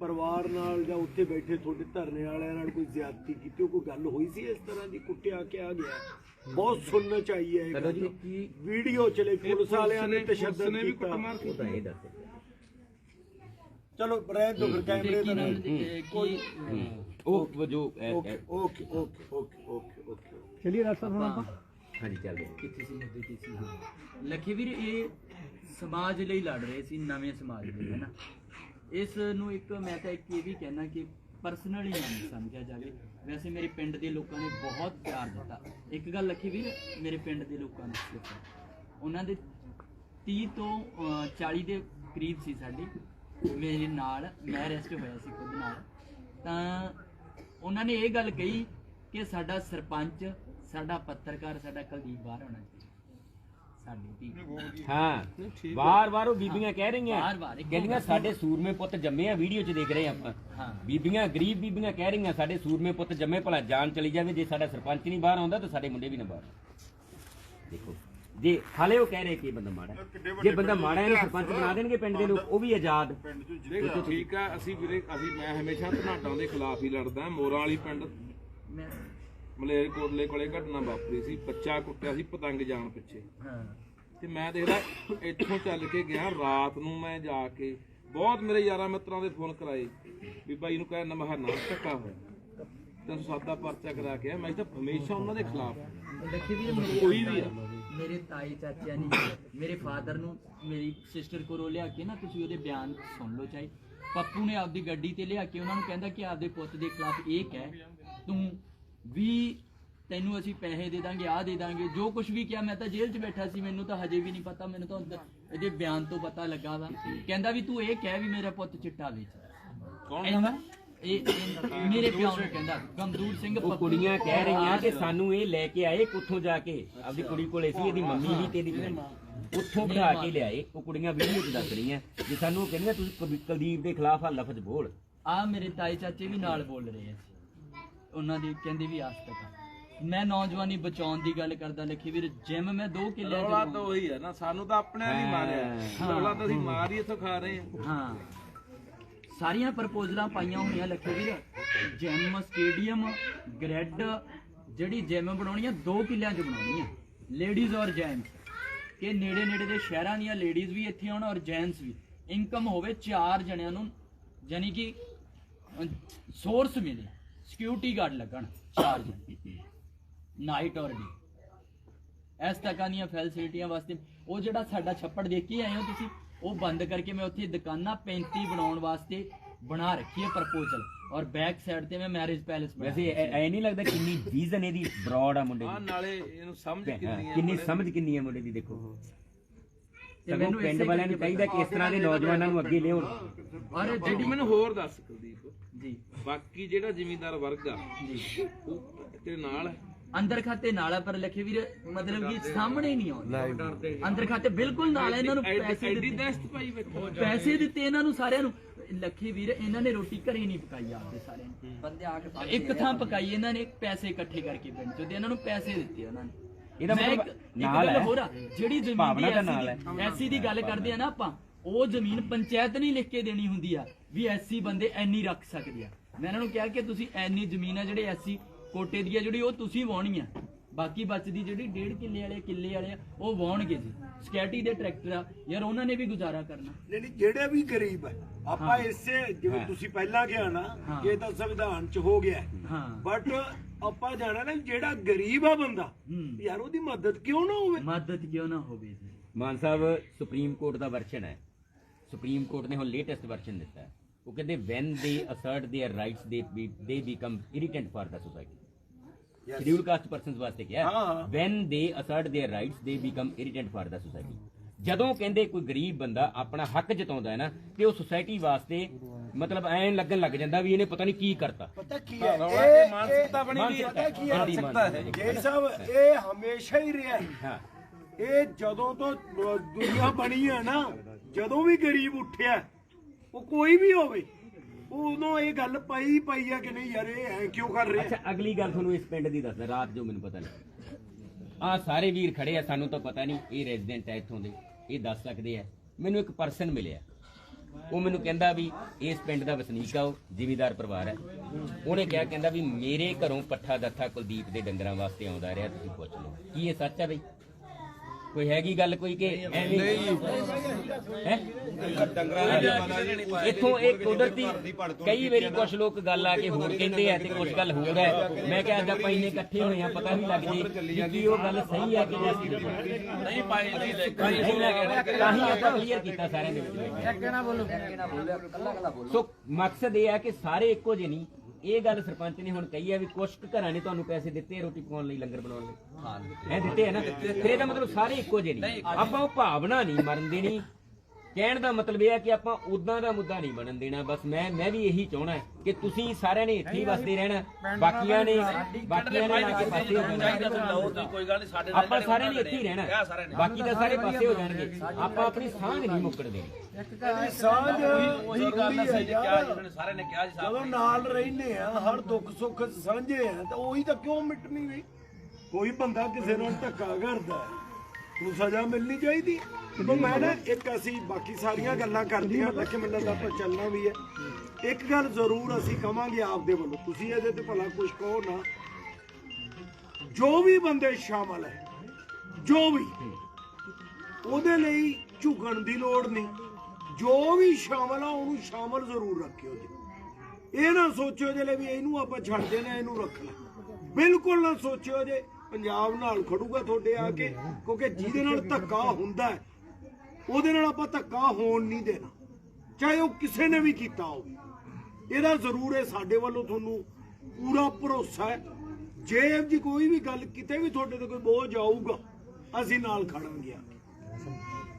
ਪਰਿਵਾਰ ਨਾਲ ਜਾਂ ਉੱਥੇ ਬੈਠੇ ਤੁਹਾਡੇ ਧਰਨੇ ਵਾਲਿਆਂ ਨਾਲ ਕੋਈ ਜ਼ਿਆਦਤੀ ਕੀਤੀ ਉਹ ਕੋਈ ਗੱਲ ਹੋਈ ਸੀ ਇਸ ਤਰ੍ਹਾਂ ਦੀ? ਕੁੱਟਿਆ ਕਿ ਆ ਗਿਆ? ਬਹੁਤ ਸੁਣਨ ਚ ਆਈ ਹੈ ਇਹ ਕਦੋਂ ਜੀ? ਗੱਲ ਵੀਡੀਓ ਚਲੇ ਪੁਲਿਸ ਵਾਲਿਆਂ ਨੇ ਤਸ਼ੱਦਦ ਨੇ ਵੀ ਕੀਤਾ। ਕੁੱਟਮਾਰ ਉਹ ਤਾਂ ਇਹ ਦੱਸ ਚਲੋ ਰਹਿਣ ਦੋ ਫਿਰ ਕੈਮਰੇ ਦਾ ਲੇਕਿਨ ਨਹੀਂ। ਇਹ ਕੀ ਉਹ ਜੋ okay okay okay okay okay okay ਚਲਿਏ ਹੁਣ ਆਪਾਂ ਹਾਂਜੀ ਚੱਲ ਕਿੱਥੇ ਸੀ? ਮੁੱਦੇ ਤੇ ਸੀ? ਲੱਖੇ ਵੀਰ ਇਹ ਸਮਾਜ ਲਈ ਲੜ ਰਹੇ ਸੀ ਨਵੇਂ ਸਮਾਜ ਲਈ ਹੈ ਨਾ? ਇਸ ਨੂੰ ਇੱਕ ਮੈਂ ਤਾਂ ਇੱਕ ਇਹ ਵੀ ਕਹਿਣਾ ਕਿ ਪਰਸਨਲੀ ਨਾ ਸਮਝਿਆ ਜਾਵੇ। ਵੈਸੇ ਮੇਰੇ ਪਿੰਡ ਦੇ ਲੋਕਾਂ ਨੇ ਬਹੁਤ ਪਿਆਰ ਦਿੱਤਾ। ਇੱਕ ਗੱਲ ਲੱਖੀ ਵੀਰ ਮੇਰੇ ਪਿੰਡ ਦੇ ਲੋਕਾਂ ਨੇ ਸਿਰਫ ਉਹਨਾਂ ਦੇ 30 ਤੋਂ ਅਹ, 40 ਦੇ ਕਰੀਬ ਸੀ ਸਾਡੀ। ਮੇਰੇ ਨਾਲ ਮੈਂ ਅਰੈਸਟ ਹੋਇਆ ਸੀ ਖੁਦ ਨਾਲ। ਤਾਂ ਉਹਨਾਂ ਨੇ ਇਹ ਗੱਲ ਕਹੀ ਕਿ ਸਾਡਾ ਸਰਪੰਚ ਸਾਡਾ ਪੱਤਰਕਾਰ ਸਾਡਾ ਕੁਲਦੀਪ ਬਾਹਰ ਹੋਣਾ ਚਾਹੀਦਾ। ਸਾਡੀ ਧੀ। ਹਾਂ। ਵਾਰ-ਵਾਰ ਉਹ ਬੀਬੀਆਂ ਕਹਿ ਰਹੀਆਂ। ਵਾਰ-ਵਾਰ, ਇੱਕੋ ਕਹਿੰਦੀਆਂ। ਸਾਡੇ ਸੂਰਮੇ ਪੁੱਤ ਜੰਮੇ ਆ ਵੀਡੀਓ 'ਚ ਦੇਖ ਰਹੇ ਆਪਾਂ। ਹਾਂ। ਬੀਬੀਆਂ ਗਰੀਬ ਬੀਬੀਆਂ ਕਹਿ ਰਹੀਆਂ ਸਾਡੇ ਸੂਰਮੇ ਪੁੱਤ ਜੰਮੇ ਭਲਾ ਜਾਨ ਚਲੀ ਜਾਵੇ। ਜੇ ਸਾਡਾ ਸਰਪੰਚ ਨਹੀਂ ਬਾਹਰ ਆਉਂਦਾ ਤਾਂ ਸਾਡੇ ਮੁੰਡੇ ਵੀ ਨਾ ਬਾਹਰ। ਦੇਖੋ ਜੇ ਹਾਲੇ ਉਹ ਕਹਿ ਰਹੇ ਕਿ ਬੰਦਾ ਮਾੜਾ। ਜੇ ਬੰਦਾ ਮਾੜਾ ਇਹਨੂੰ ਸਰਪੰਚ ਬਣਾ ਦੇਣਗੇ ਪਿੰਡ ਦੇ ਲੋਕ ਉਹ ਵੀ ਆਜ਼ਾਦ। ਦੇਖੋ ਠੀਕ ਆ ਅਸੀਂ ਵੀਰੇ ਅਸੀਂ ਮੈਂ ਹਮੇਸ਼ਾ ਧਨਾਟਾਂ ਦੇ ਖਿਲਾਫ ਹੀ ਲੜਦਾ ਮੋਰਾਂ ਵਾਲੀ ਪਿੰਡ। ਮੈਂ ਮਲੇਰ ਕੋਟਲੇ ਕੋਲੇ ਘਟਨਾ ਵਾਪਰੀ ਸੀ ਬੱਚਾ ਕੁੱਟਿਆ ਸੀ ਪਤੰਗ ਜਾਣ ਪਿੱਛੇ ਹਾਂ ਤੇ ਮੈਂ ਦੇਖਦਾ ਇੱਥੋਂ ਚੱਲ ਕੇ ਗਿਆ ਰਾਤ ਨੂੰ ਮੈਂ ਜਾ ਕੇ ਬਹੁਤ ਮੇਰੇ ਯਾਰਾਂ ਮਿੱਤਰਾਂ ਦੇ ਫੋਨ ਕਰਾਏ ਵੀ ਬਾਈ ਨੂੰ ਕਹਿ ਨਮਹਾਨਾ ਧੱਕਾ ਹੋਇਆ ਤੈਨੂੰ ਸਾਦਾ ਪਰਚਾ ਕਰਾ ਕੇ। ਮੈਂ ਤਾਂ ਹਮੇਸ਼ਾ ਉਹਨਾਂ ਦੇ ਖਿਲਾਫ ਵੀਰ ਮੇਰੇ ਕੋਈ ਵੀ ਆ। ਮੇਰੇ ਤਾਈ ਚਾਚਿਆਂ ਨੇ ਮੇਰੇ ਫਾਦਰ ਨੂੰ ਮੇਰੀ ਸਿਸਟਰ ਕੋਲੋਂ ਲਿਆ ਕੇ ਨਾ ਤੁਸੀਂ ਉਹਦੇ ਬਿਆਨ ਸੁਣ ਲਓ ਚਾਹੀ ਪੱਪੂ ਨੇ ਆਪਦੀ ਗੱਡੀ ਤੇ ਲਿਆ ਕੇ ਉਹਨਾਂ ਨੂੰ ਕਹਿੰਦਾ ਕਿ ਆਪਦੇ ਪੁੱਤ ਦੇ ਖਿਲਾਫ ਇਹ ਕਹਿ ਤੂੰ ਵੀ ਤੈਨੂੰ ਅਸੀਂ ਪੈਸੇ ਦੇ ਦਾਂਗੇ ਆਹ ਦੇ ਦਾਂਗੇ ਜੋ ਕੁਝ ਵੀ ਕਿਹਾ ਮੈਂ ਤਾਂ ਜੇਲ੍ਹ 'ਚ ਬੈਠਾ ਸੀ ਮੈਨੂੰ ਤਾਂ ਹਜੇ ਵੀ ਨਹੀਂ ਪਤਾ ਮੈਨੂੰ ਤਾਂ ਅੰਦਰ ਇਹਦੇ ਬਿਆਨ ਤੋਂ ਪਤਾ ਲੱਗਾ ਵਾ। ਕਹਿੰਦਾ ਵੀ ਤੂੰ ਇਹ ਕਹਿ ਵੀ ਮੇਰਾ ਪੁੱਤ ਚਿੱਟਾ ਵੇਚਦਾ ਕੌਣ ਇਹ ਇਹ- ਇਹ ਮੇਰੇ ਪਿਓ ਨੂੰ ਕਹਿੰਦਾ ਗਮਦੂਰ ਸਿੰਘ ਉਹ ਪੱਪੂ ਕੁੜੀਆਂ ਕਹਿ ਰਹੀਆਂ ਕਿ ਸਾਨੂੰ ਇਹ ਲੈ ਕੇ ਆਏ ਕਿੱਥੋਂ ਜਾ ਕੇ ਆਪਦੀ ਕੁੜੀ ਕੋਲੇ ਸੀ ਇਹਦੀ ਮੰਮੀ ਵੀ ਤੇ ਇਹਦੀ ਭੈਣ। ਉੱਥੋਂ ਬਿਠਾ ਕੇ ਲਿਆਏ ਉਹ ਕੁੜੀਆਂ ਵੀਡੀਓ 'ਚ ਦੱਸ ਰਹੀਆਂ। ਜੇ ਸਾਨੂੰ ਉਹ ਕਹਿੰਦੀਆਂ ਤੁਸੀਂ ਕਬੀ- ਕੁਲਦੀਪ ਦੇ ਖਿਲਾਫ ਆ ਲਫ਼ਜ਼ ਬੋਲ। ਆ ਮੇਰੇ ਤਾਏ ਚਾਚੇ ਵੀ ਨਾਲ ਬੋਲ ਰਹੇ ਆ ਉਹਨਾਂ ਦੀ ਕਹਿੰਦੇ ਵੀ ਆਸ ਤੱਕ। ਮੈਂ ਨੌਜਵਾਨੀ ਬਚਾਉਣ ਦੀ ਗੱਲ ਕਰਦਾ ਲਿਖੀ ਵੀਰ ਜਿਮ ਮੈਂ 2 ਕਿੱਲੇ ਰੌਲਾ ਤਾਂ ਉਹੀ ਹੈ ਨਾ ਸਾਨੂੰ ਤਾਂ ਆਪਣਿਆਂ ਨਹੀਂ ਮਾਰਿਆ। ਰੌਲਾ ਤਾਂ ਅਸੀਂ ਮਾਰ ਹੀ ਇੱਥੋਂ ਖਾ ਰਹੇ ਹਾਂ। ਹਾਂ। ਸਾਰੀਆਂ ਪ੍ਰਪੋਜ਼ਲਾਂ ਪਾਈਆਂ ਹੋਈਆਂ ਲੱਖੇ ਵੀਰ। ਜਿਮ ਸਟੇਡੀਅਮ ਗ੍ਰੈਡ ਜਿਹੜੀ ਜਿਮ ਬਣਾਉਣੀ ਆ 2 ਕਿੱਲਿਆਂ 'ਚ ਬਣਾਉਣੀ ਆ। ਲੇਡੀਜ਼ ਔਰ ਜੈਂਟਸ ਕਿ ਨੇੜੇ ਨੇੜੇ ਦੇ ਸ਼ਹਿਰਾਂ ਦੀਆਂ ਲੇਡੀਜ਼ ਵੀ ਇੱਥੇ ਆਉਣ ਔਰ ਜੈਂਟਸ ਵੀ। ਇਨਕਮ ਹੋਵੇ ਚਾਰ ਜਣਿਆਂ ਨੂੰ ਯਾਨੀ ਕਿ ਸੋਰਸ ਮਿਲੇ। ਸਿਕਿਉਰਿਟੀ ਗਾਰਡ ਲੱਗਣ ਚਾਰ ਜਣੇ ਨਾਈਟ ਔਰ ਡੇ ਇਸ ਤਰ੍ਹਾਂ ਦੀਆਂ ਫੈਸਿਲਿਟੀਆਂ ਵਾਸਤੇ ਉਹ ਜਿਹੜਾ ਸਾਡਾ ਛੱਪੜ ਦੇਖ ਕੇ ਆਏ ਹੋ ਤੁਸੀਂ ਉਹ ਬੰਦ ਕਰਕੇ ਮੈਂ ਉੱਥੇ ਦੁਕਾਨਾਂ 35 ਬਣਾਉਣ ਵਾਸਤੇ ਬਣਾ ਰੱਖੀ ਹੈ ਪ੍ਰਪੋਜ਼ਲ ਔਰ ਬੈਕ ਸਾਈਡ ਤੇ ਮੈਂ ਮੈਰਿਜ ਪੈਲੇਸ ਵੈਸੇ ਐ ਨਹੀਂ ਲੱਗਦਾ ਕਿੰਨੀ ਵਿਜ਼ਨ ਇਹਦੀ ਬ੍ਰੌਡ ਆ ਮੁੰਡੇ ਆ ਦੀ ਨਾਲੇ ਇਹਨੂੰ ਸਮਝ ਹਾਂ, ਕਿੰਨੀ ਹੈ ਕਿੰਨੀ ਸਮਝ ਕਿੰਨੀ ਹੈ ਮੁੰਡੇ ਦੀ ਦੇਖੋ। ਤੇ ਮੈਨੂੰ ਪਿੰਡ ਵਾਲਿਆਂ ਨੂੰ ਚਾਹੀਦਾ ਕਿ ਇਸ ਤਰ੍ਹਾਂ ਦੇ ਨੌਜਵਾਨਾਂ ਨੂੰ ਅੱਗੇ ਲਿਆਉਣ। ਔਰ ਜਿਹੜੀ ਜਿਹੜੀ ਮੈਨੂੰ ਹੋਰ ਦੱਸ ਕੁਲਦੀਪ। ਜੀ। ਬਾਕੀ ਜਿਹੜਾ ਜ਼ਿਮੀਂਦਾਰ ਵਰਗ ਆ ਜੀ। ਉਹ ਤੇਰੇ ਨਾਲ ਹੈ? ਅੰਦਰ ਖਾਤੇ ਨਾਲ ਆ ਪਰ ਲਿਖੇ ਵੀਰ ਮਤਲਬ ਕਿ ਸਾਹਮਣੇ ਨਹੀਂ ਆਉਂਦੇ। ਅੰਦਰ ਖਾਤੇ ਬਿਲਕੁਲ ਨਾਲ ਆ, ਇਹਨਾਂ ਨੂੰ ਐਡੀ- ਪੈਸੇ ਐਡੀ ਦਿੱਤੇ। ਦਹਿਸ਼ਤ ਪਾਈ ਬੈਠੋ ਪੈਸੇ ਦਿੱਤੇ ਇਹਨਾਂ ਨੂੰ ਸਾਰਿਆਂ ਨੂੰ। ਲੱਖੀ ਵੀਰ ਇਹਨਾਂ ਨੇ ਰੋਟੀ ਘਰੇ ਨਹੀਂ ਪਕਾਈ ਆਪਦੇ ਸਾਰਿਆਂ ਨੇ। ਬੰਦੇ ਆ ਕੇ ਇੱਕ ਥਾਂ ਪਕਾਈ ਇਹਨਾਂ ਨੇ ਪੈਸੇ ਇਕੱਠੇ ਕਰਕੇ ਪਿੰਡ ਚੋਂ ਤੇ ਇਹਨਾਂ ਨੂੰ ਪੈਸੇ ਦਿੱਤੇ ਉਹਨਾਂ ਨੇ। ਇਹਦਾ ਮੈਂ ਮਤਲਬ ਇੱਕ- ਇੱਕ ਨਾਲ ਗੱਲ ਹੈ। ਹੋਰ ਆ, ਜਿਹੜੀ ਜ਼ਮੀਨ ਭਾਵਨਾ ਦੀ ਨਾਲ ਐਸੀ ਦੀ ਐਸੀ ਦੀ ਗੱਲ ਕਰਦੇ ਆ ਨਾ ਆਪਾਂ ਉਹ ਜ਼ਮੀਨ ਪੰਚਾਇਤ ਨਹੀਂ ਲਿਖ ਕੇ ਦੇਣੀ ਹੁੰਦੀ ਆ। ਵੀ ਐਸੀ ਬੰਦੇ ਐਨੀ ਰੱਖ ਸਕਦੇ ਆ। ਮੈਂ ਇਹਨਾਂ ਨੂੰ ਕਿਹਾ ਕਿ ਤੁਸੀਂ ਐਨੀ ਜ਼ਮੀਨ ਆ ਜਿਹੜੇ ਐਸੀ ਕੋਟੇ ਦੀ ਆ ਜਿਹੜੀ ਉਹ ਤੁਸੀਂ ਵਾਹਣੀ ਆ। ਬਾਕੀ ਬਚਦੀ ਜਿਹੜੀ ਡੇਢ ਕਿੱਲੇ ਵਾਲੇ ਕਿੱਲੇ ਵਾਲੇ ਆ ਉਹ ਵਾਹਣਗੇ ਜੀ। ਸਕੈਟੀ ਦੇ ਟਰੈਕਟਰ ਆ। ਯਾਰ ਉਹਨਾਂ ਨੇ ਵੀ ਗੁਜ਼ਾਰਾ ਕਰਨਾ। ਨਹੀਂ ਨਹੀਂ ਜਿਹੜੇ ਵੀ ਗਰੀਬ ਹੈ ਆਪਾਂ ਇਸੇ ਜਿਵੇਂ ਤੁਸੀਂ ਪਹਿਲਾਂ ਕਿਹਾ ਨਾ ਹਾਂ। ਕਿ ਇਹ ਤਾਂ ਸੰਵਿਧਾਨ ਚ ਹੋ ਗਿਆ। ਹਾਂ। ਬਟ ਆਪਾਂ ਜਾਣਾ ਨਾ ਜਿਹੜਾ ਗਰੀਬ ਆ ਬੰਦਾ ਹੂੰ। ਯਾਰ ਉਹਦੀ ਮਦਦ ਕਿਉਂ ਨਾ ਹੋਵੇ? ਮਦਦ ਕਿਉਂ ਨਾ ਹੋਵੇ ਜੀ? ਮਾਨ ਸਾਹਿਬ ਸੁਪਰੀਮ ਕੋਰਟ ਦਾ ਵਰਸ਼ਨ ਹੈ। ਸੁਪਰੀਮ ਕੋਰਟ ਨੇ ਹੁਣ ਲੇਟੈਸਟ ਵਰਸ਼ਨ ਦਿੱਤਾ ਹੈ। ਉਹ ਕਹਿੰਦੇ van they ਅਸਰਟ their rights they they become irritant for the society schedule caste persons ਵਾਸਤੇ ਕਿਹਾ when they assert their rights they become irritant for the society ਜਦੋਂ ਕਹਿੰਦੇ ਕੋਈ ਗਰੀਬ ਬੰਦਾ ਆਪਣਾ ਹੱਕ ਜਤਾਉਂਦਾ ਹੈ ਨਾ ਤੇ ਉਹ ਸੋਸਾਇਟੀ ਵਾਸਤੇ ਮਤਲਬ ਐਨ ਲੱਗਣ ਲੱਗ ਜਾਂਦਾ ਵੀ ਇਹਨੇ ਪਤਾ ਨਹੀਂ ਕੀ ਕਰਤਾ। ਪਤਾ ਕੀ ਹੈ ਇਹ ਮਾਨਸਿਕਤਾ ਬਣੀ ਹੋਈ ਹੈ। ਪਤਾ ਕੀ ਹੈ? ਜੇ ਸਾਹਿਬ ਇਹ ਹਮੇਸ਼ਾ ਹੀ ਰਿਹਾ ਹੈ। ਇਹ ਜਦੋਂ ਤੋਂ ਦੁਨੀਆ ਬਣੀ ਹੈ ਨਾ ਜਦੋਂ ਵੀ ਗਰੀਬ ਉੱਠਿਆ, ਉਹ ਕੋਈ ਵੀ ਹੋਵੇ, ਉਹ ਉਦੋਂ ਇਹ ਗੱਲ ਪਈ ਪਈ ਆ ਕਿ ਨਹੀਂ ਯਾਰ, ਇਹ ਐ ਕਿਉਂ ਕਰ ਰਿਹਾ? ਅੱਛਾ, ਅਗਲੀ ਗੱਲ ਤੁਹਾਨੂੰ ਇਸ ਪਿੰਡ ਦੀ ਦੱਸਦਾ, ਰਾਤ ਜੋ ਮੈਨੂੰ ਪਤਾ ਲੱਗੀ ਆ ਸਾਰੇ ਵੀਰ ਖੜੇ ਆ, ਸਾਨੂੰ ਤਾਂ ਪਤਾ ਨਹੀਂ, ਇਹ ਰੈਜ਼ੀਡੈਂਟ ਹੈ ਇੱਥੋਂ ਦੇ, ਇਹ ਦੱਸ ਸਕਦੇ ਆ। ਮੈਨੂੰ ਇੱਕ ਪਰਸਨ ਮਿਲਿਆ। ਉਹ ਮੈਨੂੰ ਕਹਿੰਦਾ ਵੀ ਇਸ ਪਿੰਡ ਦਾ ਵਸਨੀਕ ਆ, ਉਹ ਜ਼ਿਮੀਦਾਰ ਪਰਿਵਾਰ ਹੈ ਉਹਨੇ ਕਿਹਾ, ਕਹਿੰਦਾ ਵੀ ਮੇਰੇ ਘਰੋਂ ਪੱਠਾ ਦੱਥਾ ਕੁਲਦੀਪ ਦੇ ਡੰਗਰਾਂ ਵਾਸਤੇ ਆਉਂਦਾ ਰਿਹਾ, ਤੁਸੀਂ ਪੁੱਛ ਲਓ। ਕੀ ਇਹ ਸੱਚ ਹੈ ਬਈ? ਕੋਈ ਹੈਗੀ ਗੱਲ ਕੋਈ ਕਿ ਐਵੇਂ? ਹੈ? ਇੱਥੋਂ ਇਹ ਕੁਦਰਤੀ ਕਈ ਵਾਰੀ ਕੁਝ ਲੋਕ ਗੱਲ ਆ ਕੇ ਹੋਰ ਕਹਿੰਦੇ ਆ ਤੇ ਕੁਝ ਗੱਲ ਹੋਰ ਹੈ। ਮੈਂ ਕਿਹਾ ਅੱਜ ਆਪਾਂ ਇੰਨੇ ਇਕੱਠੇ ਹੋਏ ਆ ਪਤਾ ਵੀ ਲੱਗ ਜੇ ਵੀ ਕੀ ਉਹ ਗੱਲ ਸਹੀ ਆ ਕਿ ਜਾਂ ਨਹੀਂ ਪਾਈ ਤਾਂ ਹੀ ਆਪਾਂ ਕਲੀਅਰ ਕੀਤਾ ਸਾਰਿਆਂ ਦੇ ਵਿੱਚ। ਸੋ ਮਕਸਦ ਇਹ ਹੈ ਕਿ ਸਾਰੇ ਇੱਕੋ ਜਿਹੇ ਨਹੀਂ ਇਹ ਗੱਲ ਸਰਪੰਚ ਨੇ ਹੁਣ ਕਹੀ ਹੈ ਵੀ ਕੁਝ ਕੁ ਘਰਾਂ ਨੇ ਤੁਹਾਨੂੰ ਪੈਸੇ ਦਿੱਤੇ ਆ ਰੋਟੀ ਪਕਾਉਣ ਲਈ ਲੰਗਰ ਬਣਾਉਣ ਲਈ। ਹਾਂ ਇਹ ਦਿੱਤੇ ਆ ਨਾ? ਫਿਰ ਇਹਦਾ ਮਤਲਬ ਸਾਰੇ ਇੱਕੋ ਜਿਹੇ ਨਹੀਂ ਆਪਾਂ ਉਹ ਭਾਵਨਾ ਨਹੀਂ ਮਰਨ ਦੇਣੀ ਕਹਿਣ ਦਾ ਮਤਲਬ ਇਹ ਹੈ ਕਿ ਆਪਾਂ ਉਦਾਂ ਦਾ ਮੁੱਦਾ ਨਹੀਂ ਬਣਨ ਦੇਣਾ। ਬਸ ਮੈਂ ਮੈਂ ਵੀ ਇਹੀ ਚਾਹਣਾ ਹੈ ਕਿ ਤੁਸੀਂ ਸਾਰਿਆਂ ਨੇ ਇੱਥੇ ਹੀ ਵਸਦੇ ਰਹਿਣਾ। ਬਾਕੀਆਂ ਨੇ ਬਾਕੀਆਂ ਨੇ ਲਾ ਕੇ ਪਾਸੇ ਹੋ ਜਾਣਾ। ਕੋਈ ਗੱਲ ਨਹੀਂ ਸਾਡੇ ਆਪਾਂ ਸਾਰਿਆਂ ਨੇ ਇੱਥੇ ਹੀ ਰਹਿਣਾ। ਬਾਕੀ ਤਾਂ ਸਾਰੇ ਪਾਸੇ ਹੋ ਜਾਣਗੇ। ਆਪਾਂ ਆਪਣੀ ਸਾਂਝ ਨਹੀਂ ਮੁੱਕਣ ਦੇਣੀ ਸਾਂਝ ਉਹੀ ਗੱਲ ਹੈ ਜੀ ਕਿਹਾ ਯਾਰ। ਜੀ ਉਹਨਾਂ ਨੇ ਸਾਰਿਆਂ ਨੇ ਕਿਹਾ ਜੀ ਜਦੋਂ ਨਾਲ ਰਹਿੰਦੇ ਆ ਹਰ ਦੁੱਖ ਸੁੱਖ ਸਾਂਝੇ ਆ ਤਾਂ ਉਹੀ ਤਾਂ ਕਿਉਂ ਮਿਟਣੀ ਵੀ ਕੋਈ ਬੰਦਾ ਕਿਸੇ ਨਾਲ ਧੱਕਾ ਕਰਦਾ ਨੂੰ ਸਜ਼ਾ ਮਿਲਣੀ ਚਾਹੀਦੀ। ਪਰ ਮੈਂ ਨਾ ਇੱਕ ਅਸੀਂ ਬਾਕੀ ਸਾਰੀਆਂ ਗੱਲਾਂ ਕਰਦੀਆਂ ਲੱਖ ਮਿੰਟਾਂ ਦਾ ਆਪਾਂ ਚੱਲਣਾ ਵੀ ਹੈ। ਇੱਕ ਗੱਲ ਜ਼ਰੂਰ ਅਸੀਂ ਕਵਾਂਗੇ ਆਪਦੇ ਵੱਲੋਂ ਤੁਸੀਂ ਇਹਦੇ ਤੇ ਭਲਾ ਕੁਝ ਕਹੋ ਨਾ। ਜੋ ਵੀ ਬੰਦੇ ਸ਼ਾਮਲ ਹੈ ਜੋ ਵੀ ਉਹਦੇ ਲਈ ਝੁਕਣ ਦੀ ਲੋੜ ਨਹੀਂ। ਜੋ ਵੀ ਸ਼ਾਮਲ ਆ ਉਹਨੂੰ ਸ਼ਾਮਲ ਜ਼ਰੂਰ ਰੱਖਿਓ ਜੀ। ਇਹ ਨਾ ਸੋਚਿਓ ਜੇ ਵੀ ਇਹਨੂੰ ਆਪਾਂ ਛੱਡ ਦੇਣਾ ਇਹਨੂੰ ਰੱਖਣਾ ਬਿਲਕੁਲ ਨਾ ਸੋਚਿਓ ਜੇ ਪੰਜਾਬ ਨਾਲ ਖੜੂਗਾ ਤੁਹਾਡੇ ਆ ਕੇ, ਕਿਉਂਕਿ ਜਿਹਦੇ ਨਾਲ ਧੱਕਾ ਹੁੰਦਾ ਹੈ, ਉਹਦੇ ਨਾਲ ਆਪਾਂ ਧੱਕਾ ਹੋਣ ਨਹੀਂ ਦੇਣਾ। ਚਾਹੇ ਉਹ ਕਿਸੇ ਨੇ ਵੀ ਕੀਤਾ ਹੋਵੇ। ਇਹਦਾ ਜ਼ਰੂਰ ਹੈ ਸਾਡੇ ਵੱਲੋਂ ਤੁਹਾਨੂੰ ਪੂਰਾ ਭਰੋਸਾ ਹੈ। ਜੇ ਇਹੋ ਕੋਈ ਵੀ ਗੱਲ ਕਿਤੇ ਵੀ ਤੁਹਾਡੇ ਤੇ ਕੋਈ ਬੋਝ ਆਊਗਾ, ਅਸੀਂ ਨਾਲ ਖੜਾਂਗੇ ਆ ਕੇ।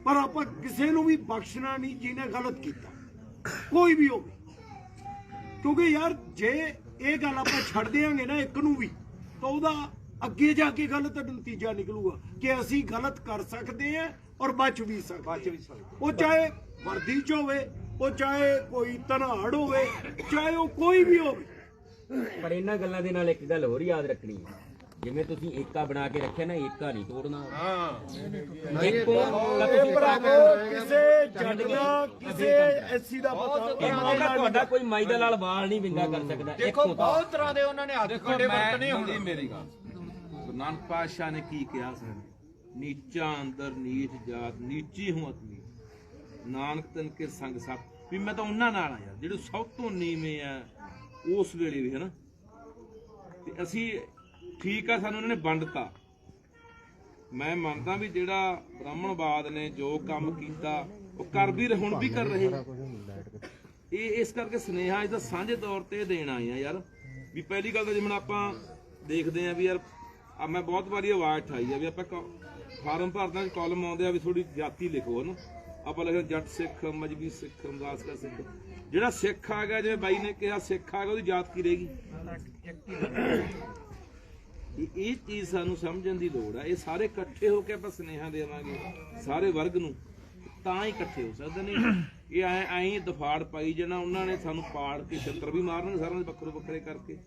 ਪਰ ਆਪਾਂ ਕਿਸੇ ਨੂੰ ਵੀ ਬਖਸ਼ਣਾ ਨਹੀਂ, ਜਿਹਨੇ ਗਲਤ ਕੀਤਾ। ਕੋਈ ਵੀ ਹੋਵੇ। ਕਿਉਂਕਿ ਯਾਰ, ਜੇ ਇਹ ਗੱਲ ਆਪਾਂ ਛੱਡ ਦਿਆਂਗੇ ਨਾ ਇੱਕ ਨੂੰ ਵੀ, ਤਾਂ ਉਹਦਾ ਅੱਗੇ ਜਾ ਕੇ ਗਲਤ ਨਤੀਜਾ ਨਿਕਲੂਗਾ ਕਿ ਅਸੀਂ ਗਲਤ ਕਰ ਸਕਦੇ ਹਾਂ ਔਰ ਬਚ ਵੀ ਸਕਦੇ ਹਾਂ। ਉਹ ਚਾਹੇ ਵਰਦੀ ਚ ਹੋਵੇ ਉਹ ਚਾਹੇ ਕੋਈ ਧਨਾੜ ਹੋਵੇ ਚਾਹੇ ਉਹ ਕੋਈ ਵੀ ਹੋਵੇ। ਪਰ ਇਹਨਾਂ ਗੱਲਾਂ ਦੇ ਨਾਲ ਇੱਕ ਗੱਲ ਹੋਰ ਯਾਦ ਰੱਖਣੀ ਹੈ। ਜਿਵੇਂ ਤੁਸੀਂ ਏਕਾ ਬਣਾ ਕੇ ਰੱਖਿਆ ਨਾ ਏਕਾ ਨਹੀਂ ਤੋੜਨਾ। ਹਾਂ। ਇੱਕੋ ਇਹ ਭਰਾਵੋ ਕਿਸੇ ਜੱਟ ਦਾ ਕਿਸੇ ਐਸੀ ਦਾ ਪਤਾ ਤੁਹਾਡਾ ਕੋਈ ਮਾਈ ਦਾ ਨਾਲ ਵਾਲ ਨਹੀਂ ਵਿੰਗਾ ਕਰ ਸਕਦਾ। ਦੇਖੋ ਬਹੁਤ ਤਰ੍ਹਾਂ ਦੇ ਉਹਨਾਂ ਨੇ ਹੱਥ ਦੇਖੋ ਮੈਂ ਹੁਣ। ਮੇਰੀ ਗੱਲ ਗੁਰੂ ਨਾਨਕ ਪਾਤਸ਼ਾਹ ਨੇ ਕੀ ਕਿਹਾ ਸਾਨੂੰ ਨੀਚਾ ਅੰਦਰ ਨੀਚ ਜਾਤ, ਨੀਚੀ ਹੂੰ ਅਤਨੀ। ਨਾਨਕ ਤਨ ਕੇ ਸੰਗ ਸਭ ਵੀ ਮੈਂ ਤਾਂ ਉਹਨਾਂ ਨਾਲ ਆ ਯਾਰ ਜਿਹੜੇ ਸਭ ਤੋਂ ਨੀਵੇਂ ਆ, ਉਸ ਵੇਲੇ ਵੀ, ਹਨਾ? ਤੇ ਅਸੀਂ ਠੀਕ ਆ, ਸਾਨੂੰ ਉਹਨਾਂ ਨੇ ਵੰਡਤਾ। ਮੈਂ ਮੰਨਦਾ ਵੀ ਜਿਹੜਾ ਬ੍ਰਾਹਮਣਵਾਦ ਨੇ ਜੋ ਕੰਮ ਕੀਤਾ, ਉਹ ਕਰ ਵੀ ਰਹੇ- ਹੁਣ ਵੀ ਕਰ ਰਹੇ। ਇਹ ਇਸ ਕਰਕੇ ਸੁਨੇਹਾ ਇਹਦਾ ਸਾਂਝੇ ਤੌਰ ਤੇ ਦੇਣ ਆਏ ਆ ਯਾਰ। ਵੀ ਪਹਿਲੀ ਗੱਲ ਤਾਂ ਜਿਵੇਂ ਆਪਾਂ ਦੇਖਦੇ ਆ ਵੀ ਯਾਰ ਆ ਮੈਂ ਬਹੁਤ ਵਾਰੀ ਆਵਾਜ਼ ਠਾਈ ਆ ਵੀ ਆਪਾਂ ਕ- ਫਾਰਮ ਭਰਦਾ ਕਾਲਮ ਆਉਂਦੇ ਆ ਵੀ ਥੋੜੀ ਜਾਤੀ ਲਿਖੋ ਹਨਾ ਆਪਾਂ ਲਿਖਦੇ ਜੱਟ ਸਿੱਖ, ਮਜਬੀ ਸਿੱਖ ਰਮਦਾਸ ਸਿੱਖ। ਜਿਹੜਾ ਸਿੱਖ ਆ ਗਿਆ, ਜਿਵੇਂ ਬਾਈ ਨੇ ਕਿਹਾ, ਸਿੱਖ ਆ ਗਿਆ, ਉਹਦੀ ਜਾਤ ਕੀ ਰਹੇਗੀ? ਇਹ ਇਹ ਚੀਜ਼ ਸਾਨੂੰ ਸਮਝਣ ਦੀ ਲੋੜ ਆ। ਇਹ ਸਾਰੇ ਇਕੱਠੇ ਹੋ ਕੇ ਆਪਾਂ ਸੁਨੇਹਾ ਦੇਵਾਂਗੇ, ਸਾਰੇ ਵਰਗ ਨੂੰ। ਤਾਂ ਹੀ ਇਕੱਠੇ ਹੋ ਸਕਦੇ ਨੇ। ਇਹ ਐ, ਐਂ ਦਫਾੜ ਪਾਈ ਜਣਾ, ਉਹਨਾਂ ਨੇ ਸਾਨੂੰ ਪਾੜ ਕੇ ਛੱਤਰ ਵੀ ਮਾਰਨਗੇ ਸਾਰਿਆਂ ਦੇ ਵੱਖਰੇ ਵੱਖਰੇ ਕਰਕੇ।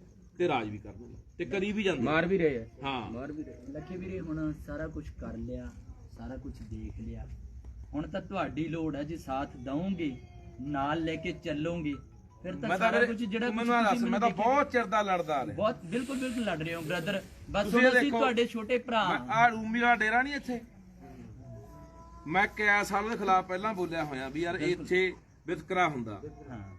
ਤੇ ਰਾਜ ਵੀ ਕਰ ਦੇਣਾ ਤੇ ਕਰੀ ਵੀ ਜਾਂਦੇ। ਮਾਰ ਵੀ ਰਹੇ ਆ। ਹਾਂ। ਮਾਰ ਵੀ ਰਹੇ। ਲੱਖੇ ਵੀਰੇ ਹੁਣ ਸਾਰਾ ਕੁਝ ਕਰ ਲਿਆ ਸਾਰਾ ਕੁਝ ਦੇਖ ਲਿਆ। ਹੁਣ ਤਾਂ ਤੁਹਾਡੀ ਲੋੜ ਹੈ ਜੇ ਸਾਥ ਦਵੋਗੇ ਨਾਲ ਲੈ ਕੇ ਚੱਲੋਗੇ ਫਿਰ ਤਾਂ ਮੈਂ ਤਾਂ ਸਾਰਾ ਕੁਝ ਜਿਹੜਾ ਮੈਨੂੰ ਆਹ ਦੱਸ ਮੈਂ ਤਾਂ ਬਹੁਤ ਚਿਰ ਦਾ ਲੜਦਾ ਆ ਰਿਹਾ। ਬਹੁਤ ਬਿਲਕੁਲ ਬਿਲਕੁਲ ਲੜ ਰਹੇ ਹੋ ਬ੍ਰਦਰ ਬਸ ਅਸੀਂ ਤੁਹਾਡੇ ਛੋਟੇ ਭਰਾ ਆ ਰੂਮੀ ਦਾ ਡੇਰਾ ਨਹੀਂ ਇੱਥੇ? ਮੈਂ ਕਿਆ ਸਾਲ ਦੇ ਖਿਲਾਫ ਪਹਿਲਾਂ ਬੋਲਿਆ ਹੋਇਆ ਵੀ ਯਾਰ ਇੱਥੇ ਵਿਤਕਰਾ ਹੁੰਦਾ।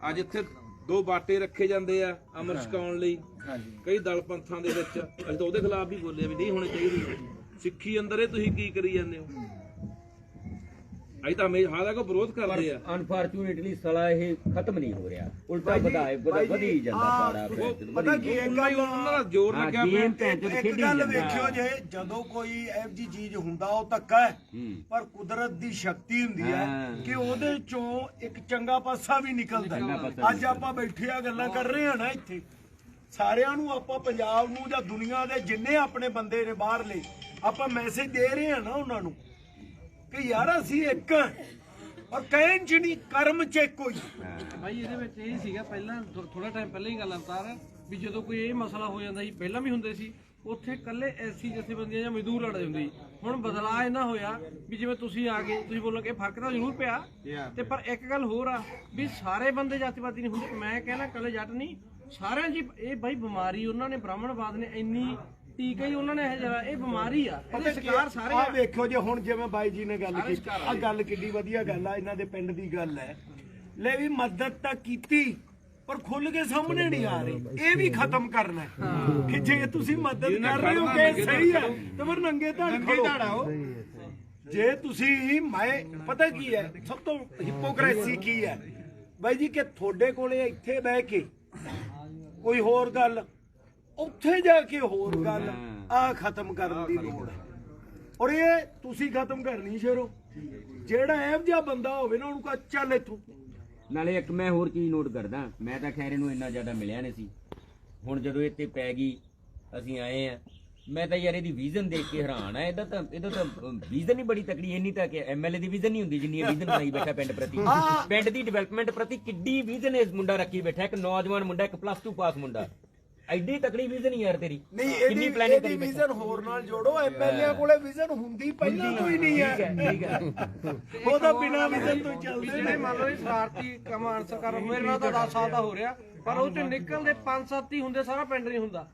ਅੱਜ ਇੱਥੇ ਦੋ ਬਾਟੇ ਰੱਖੇ ਜਾਂਦੇ ਆ ਅਮਰ ਛਕਾਉਣ ਲਈ। ਹਾਂਜੀ। ਕਈ ਦਲ ਪੰਥਾਂ ਦੇ ਵਿੱਚ। ਅਸੀਂ ਤਾਂ ਉਹਦੇ ਖਿਲਾਫ ਵੀ ਬੋਲੇ ਵੀ ਨਹੀਂ ਹੋਣੇ ਚਾਹੀਦੇ। ਸਿੱਖੀ ਅੰਦਰ ਇਹ ਤੁਸੀਂ ਕੀ ਕਰੀ ਜਾਂਦੇ ਹੋ। ਅਸੀਂ ਤਾਂ ਹਮੇਸ਼ਾ ਹਾਲਾ ਕੋ ਵਿਰੋਧ ਕਰਦੇ ਆ। ਅਨਫੋਰਚੂਨੇਟਲੀ ਸਲਾ ਇਹ ਖਤਮ ਨਹੀਂ ਹੋ ਰਿਹਾ। ਉਲਟਾ ਵਧਾਏ ਵਧੀ ਜਾਂਦਾ ਸਾਰਾ ਪਤਾ ਕੀ ਇੱਕ ਗੱਲ ਉਹਨਾਂ ਦਾ ਜ਼ੋਰ ਹਾਂ, ਲੱਗਿਆ ਗੇਮ ਪਿਆ ਭੈਣ ਚੋਦ ਇੱਕ ਖੇਡੀ ਗੱਲ ਜਾਂਦਾ। ਵੇਖਿਓ ਜੇ ਜਦੋਂ ਕੋਈ ਇਹੋ ਜੀ ਚੀਜ਼ ਹੁੰਦਾ ਉਹ ਧੱਕਾ ਹੈ। ਹੂੰ। ਪਰ ਕੁਦਰਤ ਦੀ ਸ਼ਕਤੀ ਹੁੰਦੀ ਹੈ ਹਾਂ। ਕਿ ਉਹਦੇ ਚੋਂ ਇੱਕ ਚੰਗਾ ਪਾਸਾ ਵੀ ਨਿਕਲਦਾ ਹੈ। ਅੱਜ ਆਪਾਂ ਬੈਠੇ ਆ ਗੱਲਾਂ ਕਰ ਰਹੇ ਹਾਂ ਨਾ ਇੱਥੇ। ਸਾਰਿਆਂ ਨੂੰ ਆਪਾਂ ਪੰਜਾਬ ਨੂੰ ਜਾਂ ਦੁਨੀਆ ਦੇ ਜਿੰਨੇ ਆਪਣੇ ਬੰਦੇ ਨੇ ਬਾਹਰਲੇ ਆਪਾਂ ਮੈਸੇਜ ਦੇ ਰਹੇ ਹਾਂ ਨਾ ਉਹਨਾਂ ਨੂੰ। ਕਿ ਯਾਰ ਅਸੀਂ ਇੱਕ ਹਾਂ। ਔਰ ਕਹਿਣ ਚ ਨਹੀਂ ਕਰਮ ਚ ਕੋਈ ਭਾਈ ਇਹਦੇ ਵਿੱਚ ਇਹ ਸੀਗਾ ਪਹਿਲਾਂ ਥੋੜਾ ਟਾਈਮ ਪਹਿਲਾਂ ਹੀ ਗੱਲ ਅਵਤਾਰ ਵੀ ਜਦੋਂ ਕੋਈ ਇਹ ਮਸਲਾ ਹੋ ਜਾਂਦਾ ਸੀ ਪਹਿਲਾਂ ਵੀ ਹੁੰਦੇ ਸੀ ਉੱਥੇ ਕੱਲੇ ਐਸੀ ਜਥੇਬੰਦੀਆਂ ਜਾਂ ਮਜ਼ਦੂਰ ਲੜਦੇ ਹੁੰਦੇ ਸੀ। ਹੁਣ ਬਦਲਾਅ ਇਹਨਾਂ ਹੋਇਆ ਵੀ ਜਿਵੇਂ ਤੁਸੀਂ ਆ ਗਏ ਤੁਸੀਂ ਬੋਲੋਗੇ ਫ਼ਰਕ ਤਾਂ ਜ਼ਰੂਰ ਪਿਆ। ਤੇ ਪਰ ਇੱਕ ਗੱਲ ਹੋਰ ਆ ਵੀ ਸਾਰੇ ਬੰਦੇ ਜਾਤੀਵਾਦੀ ਨਹੀਂ ਹੁੰਦੇ। ਮੈਂ ਕਹਿੰਦਾ ਕੱਲੇ ਜੱਟ ਨਹੀਂ ਸਾਰਿਆਂ ਜੀ ਇਹ ਬਾਈ ਬਿਮਾਰੀ ਉਹਨਾਂ ਨੇ ਬ੍ਰਾਹਮਣਵਾਦ ਨੇ ਇੰਨੀ ਟੀਕਾ ਹੀ ਉਹਨਾਂ ਨੇ ਇਹ ਜਿਹੜਾ ਇਹ ਬਿਮਾਰੀ ਆ। ਇਹਦੇ ਸ਼ਿਕਾਰ ਸਾਰੇ ਆ ਆ। ਵੇਖੋ ਜੇ ਹੁਣ ਜਿਵੇਂ ਬਾਈ ਜੀ ਨੇ ਗੱਲ ਸਾਰੇ ਕੀਤੀ ਸ਼ਿਕਾਰ ਆ ਗੱਲ ਕਿੱਡੀ ਵਧੀਆ ਗੱਲ ਆ ਇਹਨਾਂ ਦੇ ਪਿੰਡ ਦੀ ਗੱਲ ਹੈ। ਲੈ ਵੀ ਮਦਦ ਤਾਂ ਕੀਤੀ ਪਰ ਖੁੱਲ ਕੇ ਸਾਹਮਣੇ ਨਹੀਂ ਆ ਰਹੀ। ਇਹ ਵੀ ਖਤਮ ਕਰਨਾ ਹੈ। ਕਿ ਜੇ ਤੁਸੀਂ ਮਦਦ ਕਰ ਰਹੇ ਹੋ ਕਿ ਸਹੀ ਹੈ ਤੇ ਫਿਰ ਨੰਗੇ ਧੜ ਖੜੋ। ਜੇ ਤੁਸੀਂ ਮੈਂ ਪਤਾ ਕੀ ਹੈ ਸਭ ਤੋਂ ਹਿਪੋਕ੍ਰੇਸੀ ਕੀ ਹੈ? ਬਾਈ ਜੀ ਕਿ ਤੁਹਾਡੇ ਕੋਲੇ ਇੱਥੇ ਬਹਿ ਕੇ ਕੋਈ ਹੋਰ ਗੱਲ ਉੱਥੇ ਜਾ ਕੇ ਹੋਰ ਗੱਲ ਆ ਖਤਮ ਕਰਨ ਦੀ ਲੋੜ ਹੈ। ਔਰ ਇਹ ਤੁਸੀਂ ਖਤਮ ਕਰਨੀ ਸ਼ੇਰੋ। ਜਿਹੜਾ ਇਹੋ ਜਿਹਾ ਬੰਦਾ ਹੋਵੇ ਨਾ ਉਹਨੂੰ ਕਹ ਚੱਲ ਇੱਥੋਂ। ਨਾਲੇ ਇੱਕ ਮੈਂ ਹੋਰ ਚੀਜ਼ ਨੋਟ ਕਰਦਾ। ਮੈਂ ਤਾਂ ਖੈਰ ਇਹਨੂੰ ਇੰਨਾ ਜ਼ਿਆਦਾ ਮਿਲਿਆ ਨਹੀਂ ਸੀ। ਹੁਣ ਜਦੋਂ ਇਹ ਤੇ ਪੈ ਗਈ ਅਸੀਂ ਆਏ ਆ ਮੈਂ ਤਾਂ ਯਾਰ ਇਹਦੀ ਵਿਜ਼ਨ ਦੇਖ ਕੇ ਹੈਰਾਨ ਆ ਇਹਦਾ ਤਾਂ ਇਹਦਾ ਤਾਂ ਵਿਜ਼ਨ ਹੀ ਬੜੀ ਤਕੜੀ ਇੰਨੀ ਤਾਂ ਕਿ ਐਮਐਲਏ ਦੀ ਵਿਜ਼ਨ ਨਹੀਂ ਹੁੰਦੀ ਜਿੰਨੀ ਇਹ ਵਿਜ਼ਨ ਬਣਾਈ ਬੈਠਾ ਪਿੰਡ ਪ੍ਰਤੀ। ਪਿੰਡ ਦੀ ਡਿਵੈਲਪਮੈਂਟ ਪ੍ਰਤੀ ਕਿੱਡੀ ਵਿਜ਼ਨ ਇਸ ਮੁੰਡਾ ਰੱਖੀ ਬੈਠਾ। ਇੱਕ ਨੌਜਵਾਨ ਮੁੰਡਾ ਇੱਕ ਪਲੱਸ 2 ਪਾਸ ਮੁੰਡਾ। ਐਡੀ ਤਕੜੀ ਵਿਜ਼ਨ ਯਾਰ ਤੇਰੀ। ਨਹੀਂ ਕਿੰਨੀ ਇਹਦੀ planning ਇਹਦੀ ਕਰੀ ਬੈਠਾ। ਵਿਜ਼ਨ ਹੋਰ ਨਾਲ ਜੋੜੋ ਐਮਐਲਏ ਕੋਲੇ ਵਿਜ਼ਨ ਹੁੰਦੀ ਪਹਿਲਾਂ ਤੋਂ ਹੀ ਨਹੀਂ ਹੈ ਠੀਕ ਹੈ। ਉਹਦਾ ਬਿਨਾ ਵਿਜ਼ਨ ਤੋਂ ਹੀ ਵੀ ਚੱਲਦੇ। ਜਿਹੜੇ ਨੇ ਮੰਨ ਲਓ ਇਹ ਸਵਾਰਥੀ ਕੰਮ ਆਨਸਰ ਕਰ ਮੇਰੇ ਨਾਲ ਤਾਂ 10 ਸਾਲ ਦਾ ਹੋ ਰਿਹਾ ਪਰ ਉਹ ਚ ਨਿਕਲਦੇ 5-7 ਹੀ ਹੁੰਦੇ ਸਾਰਾ ਪਿੰਡ ਨਹੀਂ ਹੁੰਦਾ।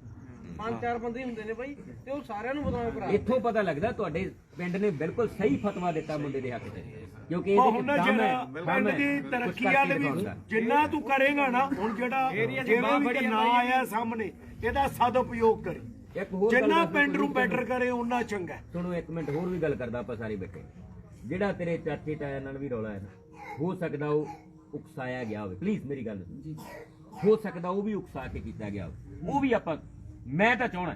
ਪੰਜ ਚਾਰ ਬੰਦੇ ਹੁੰਦੇ ਨੇ ਬਾਈ ਤੇ ਉਹ ਸਾਰਿਆਂ ਨੂੰ ਬਦਨਾਮ ਕਰਾ ਇੱਥੋਂ ਪਤਾ ਲੱਗਦਾ ਤੁਹਾਡੇ ਪਿੰਡ ਨੇ ਬਿਲਕੁਲ ਸਹੀ ਫਤਵਾ ਦਿੱਤਾ ਮੁੰਡੇ ਦੇ ਹੱਕ 'ਚ ਕਿਉਂਕਿ ਇਹਦੇ ਹੁਣ ਚ ਦਮ ਜਿਹੜਾ ਹੈ ਦਮ ਪਿੰਡ ਹੈ, ਦੀ ਕੁਛ ਤਰੱਕੀ ਕਰਕੇ ਵਾਲੇ ਵੀ ਦਿਖਾਉਂਦਾ। ਜਿੰਨਾ ਤੂੰ ਕਰੇਗਾ ਨਾ ਹੁਣ ਜਿਹੜਾ ਜਿਵੇਂ ਵੀ ਨਾ ਆਇਆ ਸਾਹਮਣੇ ਇਹਦਾ ਸਦਉਪਯੋਗ ਕਰੀ। ਇੱਕ ਹੋਰ ਗੱਲ ਜਿੰਨਾ ਮੈਂ ਪਿੰਡ ਨੂੰ ਤੁਹਾਨੂੰ ਬੈਟਰ ਕਰੇ ਉਹਨਾਂ ਚੰਗਾ। ਸੁਣੋ ਇੱਕ ਮਿੰਟ ਹੋਰ ਵੀ ਗੱਲ ਕਰਦਾ ਆਪਾਂ ਸਾਰੇ ਬੈਠੇ। ਜਿਹੜਾ ਤੇਰੇ ਚਾਚੇ ਤਾਇਆ ਨਾਲ ਵੀ ਰੌਲਾ ਹੈ ਨਾ ਹੋ ਸਕਦਾ ਉਹ ਉਕਸਾਇਆ ਗਿਆ ਹੋਵੇ। ਪਲੀਜ਼ ਮੇਰੀ ਗੱਲ ਸੁਣੋ ਹੋ ਸਕਦਾ ਉਹ ਵੀ ਉਕਸਾ ਕੇ ਕੀਤਾ ਗਿਆ ਹੋਵੇ। ਉਹ ਵੀ ਆਪਾਂ ਮੈਂ ਤਾਂ ਚਾਹਣਾ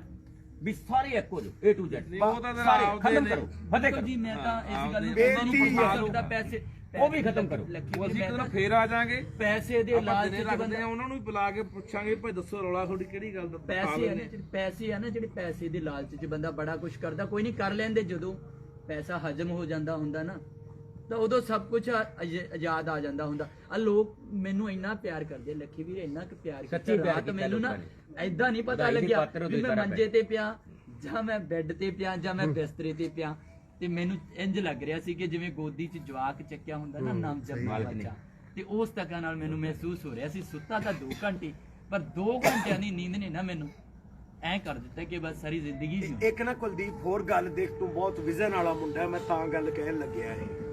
ਵੀ ਸਾਰੇ ਇੱਕੋ ਜਿਹੇ A to Z ਉਹ ਤਾਂ ਤੇਰਾ ਸਾਰੇ ਆਪਦੇ ਖਤਮ ਨੇ। ਕਰੋ ਫਤਿਹ ਜੀ ਮੈਂ ਤਾਂ ਇਸ ਗੱਲ ਨੂੰ ਬੇਨਤੀ ਨਹੀਂ ਹੈ। ਸਕਦਾ ਪੈਸੇ ਉਹ ਵੀ ਖਤਮ ਕਰੋ। ਲੱਕੀ ਉਹ ਵੀਰ, ਅਸੀਂ ਮੈਂ ਤਾਂ ਫੇਰ ਆ ਜਾਾਂਗੇ ਪੈਸੇ ਦੇ ਆਪਾਂ ਲਾਲਚ ਦਿਨੇ ਚ ਰੱਖਦੇ ਬੰਦਾ ਆ ਉਹਨਾਂ ਨੂੰ ਵੀ ਬੁਲਾ ਕੇ ਪੁੱਛਾਂਗੇ ਭਾਈ ਦੱਸੋ ਰੌਲਾ ਤੁਹਾਡੀ ਕਿਹੜੀ ਗੱਲ ਦਾ ਪੈਸੇ ਆ ਨਾ ਜਿਹੜੇ ਪੈਸੇ ਆ ਨਾ ਜਿਹੜੇ ਪੈਸੇ ਦੇ ਲਾਲਚ 'ਚ ਬੰਦਾ ਬੜਾ ਕੁਝ ਕਰਦਾ ਕੋਈ ਨਹੀਂ ਕਰ ਲੈਂਦੇ ਜਦੋਂ ਪੈਸਾ ਹਜਮ ਹੋ ਜਾਂਦਾ ਹੁੰਦਾ ਨਾ ਤਾਂ ਉਦੋਂ ਸਭ ਕੁਝ ਆਜ਼ਾਦ ਆ ਜਾਂਦਾ ਹੁੰਦਾ। ਆ ਲੋਕ ਮੈਨੂੰ ਇੰਨਾ ਪਿਆਰ ਕਰਦੇ ਲੱਖੀ ਵੀਰ ਇੰਨਾ ਕਿ ਪਿਆਰ ਸੱਚੀ ਪਿਆਰ ਕੀਤਾ ਮੈਨੂੰ ਨਾ ਐਦਾਂ ਨਹੀਂ ਪਤਾ ਲੱਗਿਆ ਵੀ ਮੈਂ ਮੰਜੇ ਤੇ ਪਿਆ ਜਾਂ ਮੈਂ ਬੈੱਡ ਤੇ ਪਿਆ ਜਾਂ ਮੈਂ ਬਿਸਤਰੇ ਤੇ ਪਿਆ ਤੇ ਮੈਨੂੰ ਇੰਜ ਲੱਗ ਰਿਹਾ ਸੀ ਕਿ ਜਿਵੇਂ ਗੋਦੀ 'ਚ ਜਵਾਕ ਚੱਕਿਆ ਹੁੰਦਾ ਨਾ ਨਮ ਨੇ। ਬੱਚਾ। ਤੇ ਉਸ ਤੱਕਾਂ ਨਾਲ ਮੈਨੂੰ ਮਹਿਸੂਸ ਹੋ ਰਿਹਾ ਸੀ ਸੁੱਤਾ ਤਾਂ 2 ਘੰਟੇ ਪਰ 2 ਘੰਟਿਆਂ ਦੀ ਨੀਂਦ ਨੇ ਨਾ ਮੈਨੂੰ ਐ ਕਰ ਦਿੱਤਾ ਕਿ ਬਸ ਸਾਰੀ ਜ਼ਿੰਦਗੀ ਇੱਕ ਨਾ ਕੁਲਦੀਪ ਹੋਰ ਗੱਲ ਦੇਖ ਤੂੰ ਬਹੁਤ ਵਿਜ਼ਨ ਵਾਲਾ ਮੁੰਡਾ ਹੈ, ਮੈਂ ਤਾਂ ਗੱਲ ਕਹਿਣ ਲੱਗਿਆ ਇਹ।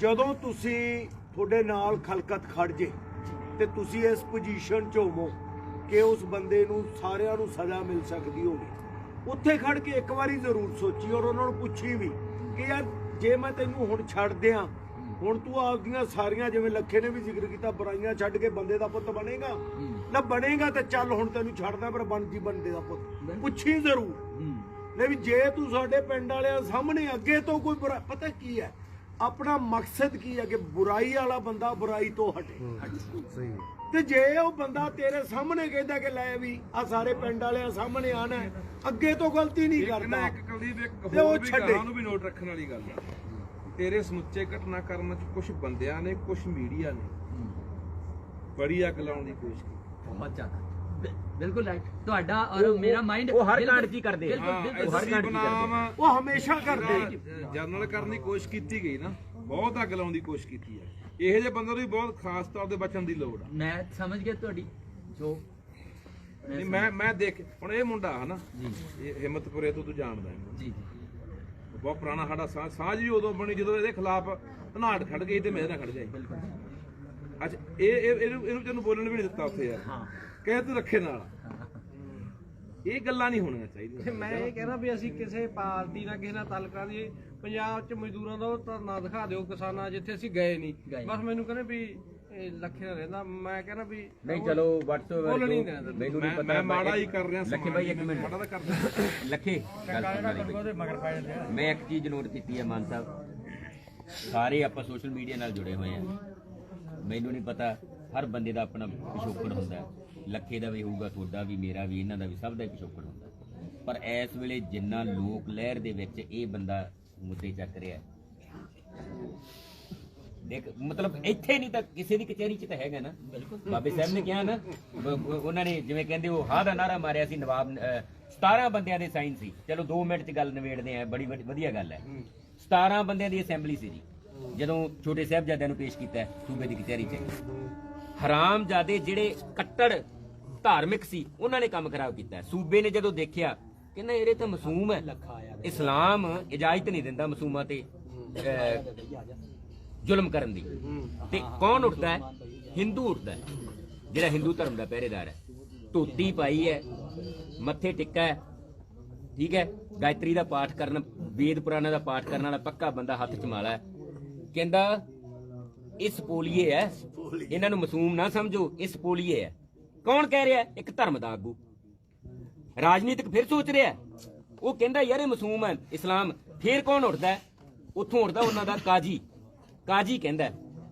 ਜਦੋਂ ਤੁਸੀਂ ਤੁਹਾਡੇ ਨਾਲ ਖਲਕਤ ਖੜ ਜੇ ਤੇ ਤੁਸੀਂ ਇਸ ਪੋਜੀਸ਼ਨ 'ਚ ਹੋਵੋ ਕਿ ਉਸ ਬੰਦੇ ਨੂੰ ਸਾਰਿਆਂ ਨੂੰ ਸਜ਼ਾ ਮਿਲ ਸਕਦੀ ਹੋਵੇ। ਉੱਥੇ ਖੜ ਕੇ ਇੱਕ ਵਾਰੀ ਜ਼ਰੂਰ ਸੋਚੀ ਔਰ ਉਹਨਾਂ ਨੂੰ ਪੁੱਛੀ ਵੀ ਕਿ ਯਾਰ ਜੇ ਮੈਂ ਤੈਨੂੰ ਹੁਣ ਛੱਡ ਦਿਆਂ ਹੁਣ ਤੂੰ ਆਪਦੀਆਂ ਸਾਰੀਆਂ ਜਿਵੇਂ ਲੱਖੇ ਨੇ ਵੀ ਜ਼ਿਕਰ ਕੀਤਾ ਬੁਰਾਈਆਂ ਛੱਡ ਕੇ ਬੰਦੇ ਦਾ ਪੁੱਤ ਬਣੇਗਾ? ਨਾ ਬਣੇਗਾ ਤੇ ਚੱਲ ਹੁਣ ਤੈਨੂੰ ਛੱਡਦਾ ਪਰ ਬਣ ਜੀ ਬੰਦੇ ਦਾ ਪੁੱਤ। ਪੁੱਛੀ ਜ਼ਰੂਰ। ਨਹੀਂ ਵੀ ਜੇ ਤੂੰ ਸਾਡੇ ਪਿੰਡ ਵਾਲਿਆਂ ਸਾਹਮਣੇ ਅੱਗੇ ਤੋਂ ਕੋਈ ਪਤਾ ਕੀ ਹੈ? ਆਪਣਾ ਮਕਸਦ ਕੀ ਹੈ ਕਿ ਬੁਰਾਈ ਵਾਲਾ ਬੰਦਾ ਬੁਰਾਈ ਤੋਂ ਹਟੇ। ਤੇ ਜੇ ਉਹ ਬੰਦਾ ਤੇਰੇ ਸਾਹਮਣੇ ਕਹਿੰਦਾ ਕਿ ਲੈ ਵੀ ਆ ਸਾਰੇ ਪਿੰਡ ਵਾਲਿਆਂ ਸਾਹਮਣੇ ਆਣਾ ਹੈ, ਅੱਗੇ ਤੋਂ ਗਲਤੀ ਨਹੀਂ ਕਰਦਾ। ਇੱਕ ਕੁਲਦੀਪ ਇੱਕ ਤੇ ਉਹ ਹੋਰ ਵੀ ਛੱਡੇ। ਗਾਹਾਂ ਨੂੰ ਵੀ ਨੋਟ ਰੱਖਣ ਵਾਲੀ ਗੱਲ ਆ। ਤੇਰੇ ਸਮੁੱਚੇ ਘਟਨਾਕ੍ਰਮ ਚ ਕੁਝ ਬੰਦਿਆਂ ਨੇ ਕੁਝ ਮੀਡੀਆ ਨੇ ਬੜੀ ਅੱਗ ਲਾਉਣ ਦੀ ਕੋਸ਼ਿਸ਼ ਕੀਤੀ। ਬਹੁਤ ਜ਼ਿਆਦਾ। ਬਿਲਕੁਲ ਰਾਈਟ ਤੁਹਾਡਾ ਔਰ ਮੇਰਾ ਮਾਈਂਡ ਉਹ ਹਰ ਕਾਂਡ ਹੀ ਕਰਦੇ ਆ। ਹਾਂ ਬਿਲਕੁਲ ਐਸਸੀ ਘਾਟ ਕੀ ਬਨਾਮ ਉਹ ਹਮੇਸ਼ਾ ਕਰਦੇ ਜਨਰਲ ਕਰਨ ਦੀ ਕੋਸ਼ਿਸ਼ ਕੀਤੀ ਗਈ ਨਾ ਬਹੁਤ ਅੱਗ ਲਾਉਣ ਦੀ ਕੋਸ਼ਿਸ਼ ਕੀਤੀ ਹੈ ਇਹੋ ਜਿਹੇ ਬੰਦੇ ਨੂੰ ਵੀ ਬਹੁਤ ਖਾਸ ਤੌਰ ਤੇ ਬਚਣ ਦੀ ਲੋੜ ਆ। ਮੈਂ ਸਮਝ ਗਿਆ ਤੁਹਾਡੀ ਜੋ ਨਹੀਂ ਮੈਂ ਮੈਂ ਦੇਖ ਹੁਣ ਇਹ ਮੁੰਡਾ ਹਨਾ ਜੀ। ਇਹ ਹਿੰਮਤਪੁਰੇ ਤੋਂ ਤੂੰ ਜਾਣਦਾ ਹੈ ਜੀ। ਜੀ ਬਹੁਤ ਪੁਰਾਣਾ ਸਾਡਾ ਸਾਂਝ ਵੀ ਉਦੋਂ ਬਣੀ ਜਦੋਂ ਇਹਦੇ ਖਿਲਾਫ ਧਨਾੜ ਖੜ ਗਈ ਤੇ ਮੇਰੇ ਨਾਲ ਖੜ ਜਾਈ। ਬਿਲਕੁਲ। ਅੱਛਾ ਇਹ ਇਹ- ਇਹਨੂੰ ਇਹਨੂੰ ਤੈਨੂੰ ਬੋਲਣ ਵੀ ਨਹੀਂ ਦਿੱਤਾ ਉੱਥੇ ਯਾਰ। ਹਾਂ। ਕਹੇ ਤੂੰ ਰੱਖੇ ਨਾਲ। ਇਹ ਗੱਲਾਂ ਨਹੀਂ ਹੋਣੀਆਂ ਚਾਹੀਦੀਆਂ। ਮੈਂ ਇਹ ਕਹਿਣਾ ਵੀ ਅਸੀਂ ਕਿਸੇ ਪਾਰਟੀ ਨਾਲ ਕਿਸੇ ਨਾਲ ਤਾਲੁਕਾ ਦੀ ਪੰਜਾਬ 'ਚ ਮਜ਼ਦੂਰਾਂ ਦਾ ਉਹ ਧਰਨਾ ਦਿਖਾ ਦਿਓ ਕਿਸਾਨਾਂ ਜਿੱਥੇ ਅਸੀਂ ਗਏ ਨਹੀਂ। ਬਸ ਮੈਨੂੰ ਕਹਿੰਦੇ ਵੀ ਇਹ ਲੱਖੇ ਨਾਲ ਰਹਿੰਦਾ। ਮੈਂ ਕਹਿੰਦਾ ਵੀ ਨਹੀਂ ਚਲੋ WhatsApp ਨਹੀਂ। ਮੈਨੂੰ ਨਹੀਂ ਪਤਾ ਮੈਂ ਮਾੜਾ ਹੀ ਕਰ ਰਿਹਾ ਲੱਖੇ ਭਾਈ ਇੱਕ ਮਿੰਟ। ਮਾੜਾ ਤਾਂ ਕਰਦਾ ਲੱਖੇ। ਮੈਂ ਇੱਕ ਚੀਜ਼ ਨੋਟ ਕੀਤੀ ਹੈ ਮਾਨ ਸਾਹਿਬ। ਸਾਰੇ ਆਪਾਂ ਸੋਸ਼ਲ ਮੀਡੀਆ ਨਾਲ ਜੁੜੇ ਹੋਏ ਆ। ਮੈਨੂੰ ਨਹੀਂ ਪਤਾ ਹਰ ਬੰਦੇ ਦਾ ਆਪਣਾ ਪਿਛੋਕੜ ਹੁੰਦਾ। ਲੱਖੇ ਦਾ ਵੀ ਹੋਊਗਾ ਤੁਹਾਡਾ ਵੀ ਮੇਰਾ ਵੀ ਇਹਨਾਂ ਦਾ ਵੀ ਸਭ ਦਾ ਪਿਛੋਕੜ ਹੁੰਦਾ। ਪਰ ਇਸ ਵੇਲੇ ਜਿੰਨਾ ਲੋਕ ਲਹਿਰ ਦੇ ਵਿੱਚ ਇਹ ਬੰਦਾ ਮੁੱਦੇ ਚੱਕ ਰਿਹਾ ਦੇਖ ਮਤਲਬ ਇੱਥੇ ਨਹੀਂ ਤਾਂ ਕਿਸੇ ਦੀ ਕਚਹਿਰੀ 'ਚ ਤਾਂ ਹੈਗਾ ਨਾ। ਬਾਬੇ ਸਾਹਿਬ ਨੇ ਕਿਹਾ ਨਾ ਉਹਨਾਂ ਨੇ ਜਿਵੇਂ ਕਹਿੰਦੇ ਉਹ ਹਾਂ ਦਾ ਨਾਰਾ ਮਾਰਿਆ ਸੀ ਨਵਾਬ ਅਹ, 17 ਬੰਦਿਆਂ ਦੇ ਸਾਈਨ ਸੀ। ਚਲੋ 2 ਮਿੰਟ 'ਚ ਗੱਲ ਨਿਬੇੜਦੇ ਆ ਬੜੀ ਵਧ- ਵਧੀਆ ਗੱਲ ਹੈ। 17 ਬੰਦਿਆਂ ਦੀ ਅਸੈਂਬਲੀ ਸੀ ਜੀ। ਜਦੋਂ ਛੋਟੇ ਸਾਹਿਬਜ਼ਾਦਿਆਂ ਨੂੰ ਪੇਸ਼ ਕੀਤਾ ਸੂਬੇ ਦੀ ਕਚਹਿਰੀ 'ਚ। ਹਰਾਮਜ਼ਾਦੇ ਜਿਹੜੇ ਕੱਟੜ ਧਾਰਮਿਕ ਸੀ, ਉਹਨਾਂ ਨੇ ਕੰਮ ਖਰਾਬ ਕੀਤਾ ਸੂਬੇ ਨੇ ਜਦੋਂ ਦੇਖਿਆ ਕਹਿੰਦਾ ਇਹਦੇ ਤਾਂ ਮਾਸੂਮ ਹੈ। ਇਸਲਾਮ ਇਜਾਜ਼ਤ ਨਹੀਂ ਦਿੰਦਾ ਮਾਸੂਮਾਂ ਤੇ ਜ਼ੁਲਮ ਕਰਨ ਦੀ। ਤੇ ਕੌਣ ਉੱਠਦਾ ਹੈ? ਹਿੰਦੂ ਉੱਠਦਾ ਹੈ। ਜਿਹੜਾ ਹਿੰਦੂ ਧਰਮ ਦਾ ਪਹਿਰੇਦਾਰ ਹੈ। ਧੋਤੀ ਪਾਈ ਹੈ, ਮੱਥੇ ਟਿੱਕਾ ਹੈ, ਠੀਕ ਹੈ? ਗਾਇਤਰੀ ਦਾ ਪਾਠ ਕਰਨ, ਵੇਦ ਪੁਰਾਣਾ ਦਾ ਪਾਠ ਕਰਨ ਵਾਲਾ ਪੱਕਾ ਬੰਦਾ ਹੱਥ ਚ ਮਾਲਾ ਹੈ। ਕਹਿੰਦਾ ਇਸ ਪੋਲੀਏ ਹੈ। ਇਹਨਾਂ ਨੂੰ ਮਾਸੂਮ ਨਾ ਸਮਝੋ, ਇਸ ਪੋਲੀਏ ਹੈ। ਕੌਣ ਕਹਿ ਰਿਹਾ ਇੱਕ ਧਰਮ ਦਾ ਆਗੂ। ਰਾਜਨੀਤਿਕ ਫਿਰ ਸੋਚ ਰਿਹਾ ਉਹ ਕਹਿੰਦਾ, ਯਾਰ ਇਹ ਮਾਸੂਮ ਹੈ, ਇਸਲਾਮ। ਫਿਰ ਕੌਣ ਉੱਠਦਾ ਉੱਥੋਂ ਉੱਠਦਾ ਉਹਨਾਂ ਦਾ ਕਾਜੀ। ਕਾਜੀ ਕਹਿੰਦਾ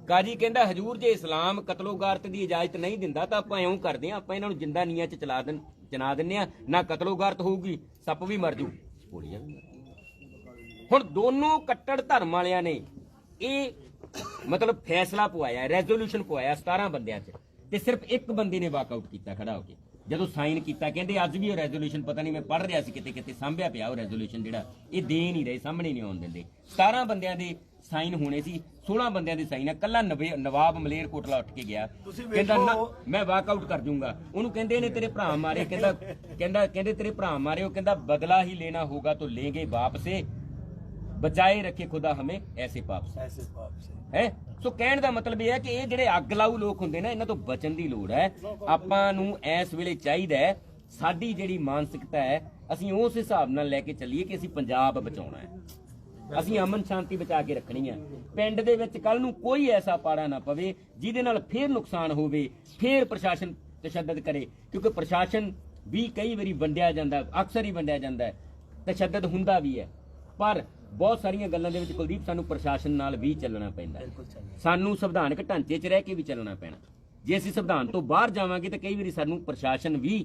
ਕਾਜੀ ਕਹਿੰਦਾ, ਹਜੂਰ, ਜੇ ਇਸਲਾਮ ਕਤਲੋਗਾਰਤ ਦੀ ਇਜਾਜ਼ਤ ਨਹੀਂ ਦਿੰਦਾ, ਤਾਂ ਆਪਾਂ ਇਉਂ ਕਰਦੇ ਆ ਆਪਾਂ ਇਹਨਾਂ ਨੂੰ ਜਿੰਦਾ ਨੀਆਂ 'ਚ ਚਲਾ ਦੇਣ ਚਨਾ ਦਿੰਨੇ ਆ ਨਾ ਕਤਲੋਗਾਰਤ ਹੋਊਗੀ, ਸੱਪ ਵੀ ਮਰ ਵੀ ਮਰ ਜੂ। ਹੁਣ ਦੋਨੋਂ ਕੱਟੜ ਧਰਮ ਵਾਲਿਆਂ ਨੇ ਇਹ ਮਤਲਬ ਫੈਸਲਾ ਪਵਾਇਆ ਰੈਜ਼ੋਲੂਸ਼ਨ ਪਵਾਇਆ 17 ਬੰਦਿਆਂ 'ਚ ਤੇ ਸਿਰਫ ਇੱਕ ਬੰਦੇ ਨੇ ਵਾਕਆਊਟ ਕੀਤਾ ਖੜਾ ਹੋ ਕੇ। ਜਦੋਂ ਸਾਈਨ ਕੀਤਾ ਕਹਿੰਦੇ ਅੱਜ ਵੀ ਉਹ ਰੈਜ਼ੋਲੂਸ਼ਨ ਪਤਾ ਨਹੀਂ ਮੈਂ ਪੜ ਰਿਹਾ ਸੀ ਕਿਤੇ ਕਿਤੇ ਸਾਂਭਿਆ ਪਿਆ ਉਹ ਰੈਜ਼ੋਲੂਸ਼ਨ ਜਿਹੜਾ ਇਹ ਦੇ ਨਹੀਂ ਰਹੇ ਸਾਹਮਣੇ ਨਹੀਂ ਆਉਣ ਦਿੰਦੇ। 17 ਬੰਦਿਆਂ ਦੇ ਸਾਈਨ ਹੋਣੇ ਸੀ 16 ਬੰਦਿਆਂ ਦੇ ਸਾਈਨ ਆ। ਕੱਲਾ ਨਵਾਬ ਮਲੇਰ ਕੋਟਲਾ ਉੱਠ ਕੇ ਗਿਆ। ਕਹਿੰਦਾ ਮੈਂ ਵਾਕ ਆਊਟ ਕਰ ਜੂੰਗਾ। ਉਹਨੂੰ ਕਹਿੰਦੇ ਨੇ ਤੇਰੇ ਭਰਾ ਮਾਰੇ। ਕਹਿੰਦਾ ਕਹਿੰਦਾ ਕਹਿੰਦੇ ਤੇਰੇ ਭਰਾ ਮਾਰੇ। ਉਹ ਕਹਿੰਦਾ ਬਦਲਾ ਹੀ ਲੈਣਾ ਹੋਗਾ ਤੋ ਲੇਗੇ ਵਾਪਸੇ। ਬਚਾਏ ਰੱਖੇ ਖੁਦਾ ਹਮੇ ਐਸੇ ਪਾਪ ਸੇ। ਐਸੇ ਪਾਪ ਸੇ। ਹੈ? ਸੋ ਕਹਿਣ ਦਾ ਮਤਲਬ ਇਹ ਹੈ ਕਿ ਇਹ ਜਿਹੜੇ ਅੱਗ ਲਾਊ ਲੋਕ ਹੁੰਦੇ ਨਾ ਇਹਨਾਂ ਤੋਂ ਬਚਣ ਦੀ ਲੋੜ ਹੈ। ਆਪਾਂ ਨੂੰ ਇਸ ਵੇਲੇ ਚਾਹੀਦਾ ਹੈ ਸਾਡੀ ਜਿਹੜੀ ਮਾਨਸਿਕਤਾ ਹੈ ਅਸੀਂ ਉਸ ਹਿਸਾਬ ਨਾਲ ਲੈ ਕੇ ਚੱਲੀਏ ਕਿ ਅਸੀਂ ਪੰਜਾਬ ਬਚਾਉਣਾ ਹੈ। ਅਸੀਂ ਅਮਨ ਸ਼ਾਂਤੀ ਬਚਾ ਕੇ ਰੱਖਣੀ ਹੈ। ਪਿੰਡ ਦੇ ਵਿੱਚ ਕੱਲ ਨੂੰ ਕੋਈ ਐਸਾ ਪਾੜਾ ਨਾ ਪਵੇ ਜਿਹਦੇ ਨਾਲ ਫੇਰ ਨੁਕਸਾਨ ਹੋਵੇ ਫੇਰ ਪ੍ਰਸ਼ਾਸਨ ਤਸ਼ੱਦਦ ਕਰੇ। ਕਿਉਂਕਿ ਪ੍ਰਸ਼ਾਸਨ ਵੀ ਕਈ ਵਾਰੀ ਵੰਡਿਆ ਜਾਂਦਾ ਅਕਸਰ ਹੀ ਵੰਡਿਆ ਜਾਂਦਾ ਹੈ। ਤਸ਼ੱਦਦ ਹੁੰਦਾ ਵੀ ਹੈ। ਪਰ ਬਹੁਤ ਸਾਰੀਆਂ ਗੱਲਾਂ ਦੇ ਵਿੱਚ ਕੁਲਦੀਪ ਸਾਨੂੰ ਪ੍ਰਸ਼ਾਸਨ ਨਾਲ ਵੀ ਚੱਲਣਾ ਪੈਂਦਾ। ਹੈ ਸਾਨੂੰ ਸੰਵਿਧਾਨਕ ਢਾਂਚੇ 'ਚ ਰਹਿ ਕੇ ਵੀ ਚੱਲਣਾ ਪੈਣਾ। ਜੇ ਅਸੀਂ ਸੰਵਿਧਾਨ ਤੋਂ ਬਾਹਰ ਜਾਵਾਂਗੇ ਤਾਂ ਕਈ ਵਾਰੀ ਸਾਨੂੰ ਪ੍ਰਸ਼ਾਸਨ ਵੀ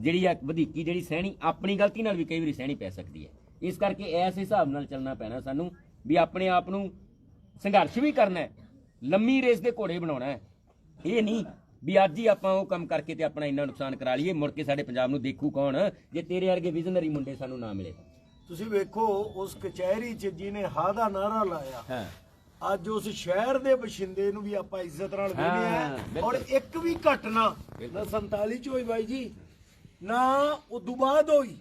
ਜਿਹੜੀ ਆ ਵਧੀਕੀ ਜਿਹੜੀ ਸਹਿਣੀ ਆਪਣੀ ਗਲਤੀ ਨਾਲ ਵੀ ਕਈ ਵਾਰੀ ਸਹਿਣੀ ਪੈ ਸਕਦੀ ਹੈ। ਇਸ ਕਰਕੇ ਇਸ ਹਿਸਾਬ ਨਾਲ ਚੱਲਣਾ ਪੈਣਾ ਸਾਨੂੰ ਵੀ ਆਪਣੇ ਆਪ ਨੂੰ ਸੰਘਰਸ਼ ਵੀ ਕਰਨਾ ਹੈ ਲੰਮੀ ਰੇਸ ਦੇ ਘੋੜੇ ਬਣਾਉਣਾ ਹੈ। ਇਹ ਨਹੀਂ ਵੀ ਅੱਜ ਹੀ ਆਪਾਂ ਉਹ ਕੰਮ ਕਰਕੇ ਤੇ ਆਪਣਾ ਇੰਨਾ ਨੁਕਸਾਨ ਕਰਾ ਲਈਏ ਮੁੜ ਕੇ ਸਾਡੇ ਪੰਜਾਬ ਨੂੰ ਦੇਖੂ ਕੌਣ ਜੇ ਤੇਰੇ ਵਰਗੇ ਵਿਜ਼ਨਰੀ ਮੁੰਡੇ ਸਾਨੂੰ ਨਾ ਮਿਲੇ। ਤੁਸੀਂ ਵੇਖੋ ਉਸ ਕਚਹਿਰੀ 'ਚ ਜਿਹਨੇ ਹਾਂ ਦਾ ਨਾਰਾ ਲਾਇਆ ਹਾਂ। ਅੱਜ ਉਸ ਸ਼ਹਿਰ ਦੇ ਬਸ਼ਿੰਦੇ ਨੂੰ ਵੀ ਆਪਾਂ ਇੱਜ਼ਤ ਨਾਲ ਹਾਂ, ਵੇਖਦੇ ਆ ਔਰ। ਇੱਕ ਵੀ ਘਟਨਾ ਨਾ 47 ਚ ਹੋਈ ਬਾਈ ਜੀ ਨਾ ਉਦੋਂ ਬਾਅਦ ਹੋਈ।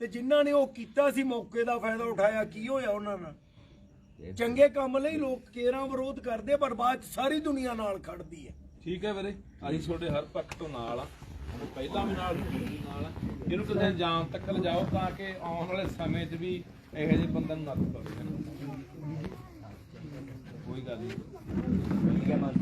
ਤੇ ਜਿਨ੍ਹਾਂ ਨੇ ਉਹ ਕੀਤਾ ਸੀ ਮੌਕੇ ਦਾ ਫਾਇਦਾ ਉਠਾਇਆ ਕੀ ਹੋਇਆ ਉਹਨਾਂ ਨਾਲ? ਚੰਗੇ ਕੰਮ ਲਈ ਲੋਕ ਕੇਰਾਂ ਵਿਰੋਧ ਕਰਦੇ ਪਰ ਬਾਅਦ ਚ ਸਾਰੀ ਦੁਨੀਆ ਨਾਲ ਖੜਦੀ ਹੈ। ਠੀਕ ਹੈ ਵੀਰੇ ਅਸੀਂ ਤੁਹਾਡੇ ਹਰ ਪੱਖ ਤੋਂ ਨਾਲ ਆ ਪਹਿਲਾਂ ਵੀ ਨਾਲ ਨਾਲ। ਇਹਨੂੰ ਕਿਸੇ ਜਾਮ ਤੱਕ ਲਿਜਾਓ ਤਾਂ ਕਿ ਆਉਣ ਵਾਲੇ ਸਮੇਂ 'ਚ ਵੀ ਇਹੋ ਜਿਹੇ ਬੰਦਿਆਂ ਨੂੰ ਨੱਥ ਪਵੇ। ਕੋਈ ਗੱਲ ਨਹੀਂ। ਠੀਕ ਹੈ ਮਾਨ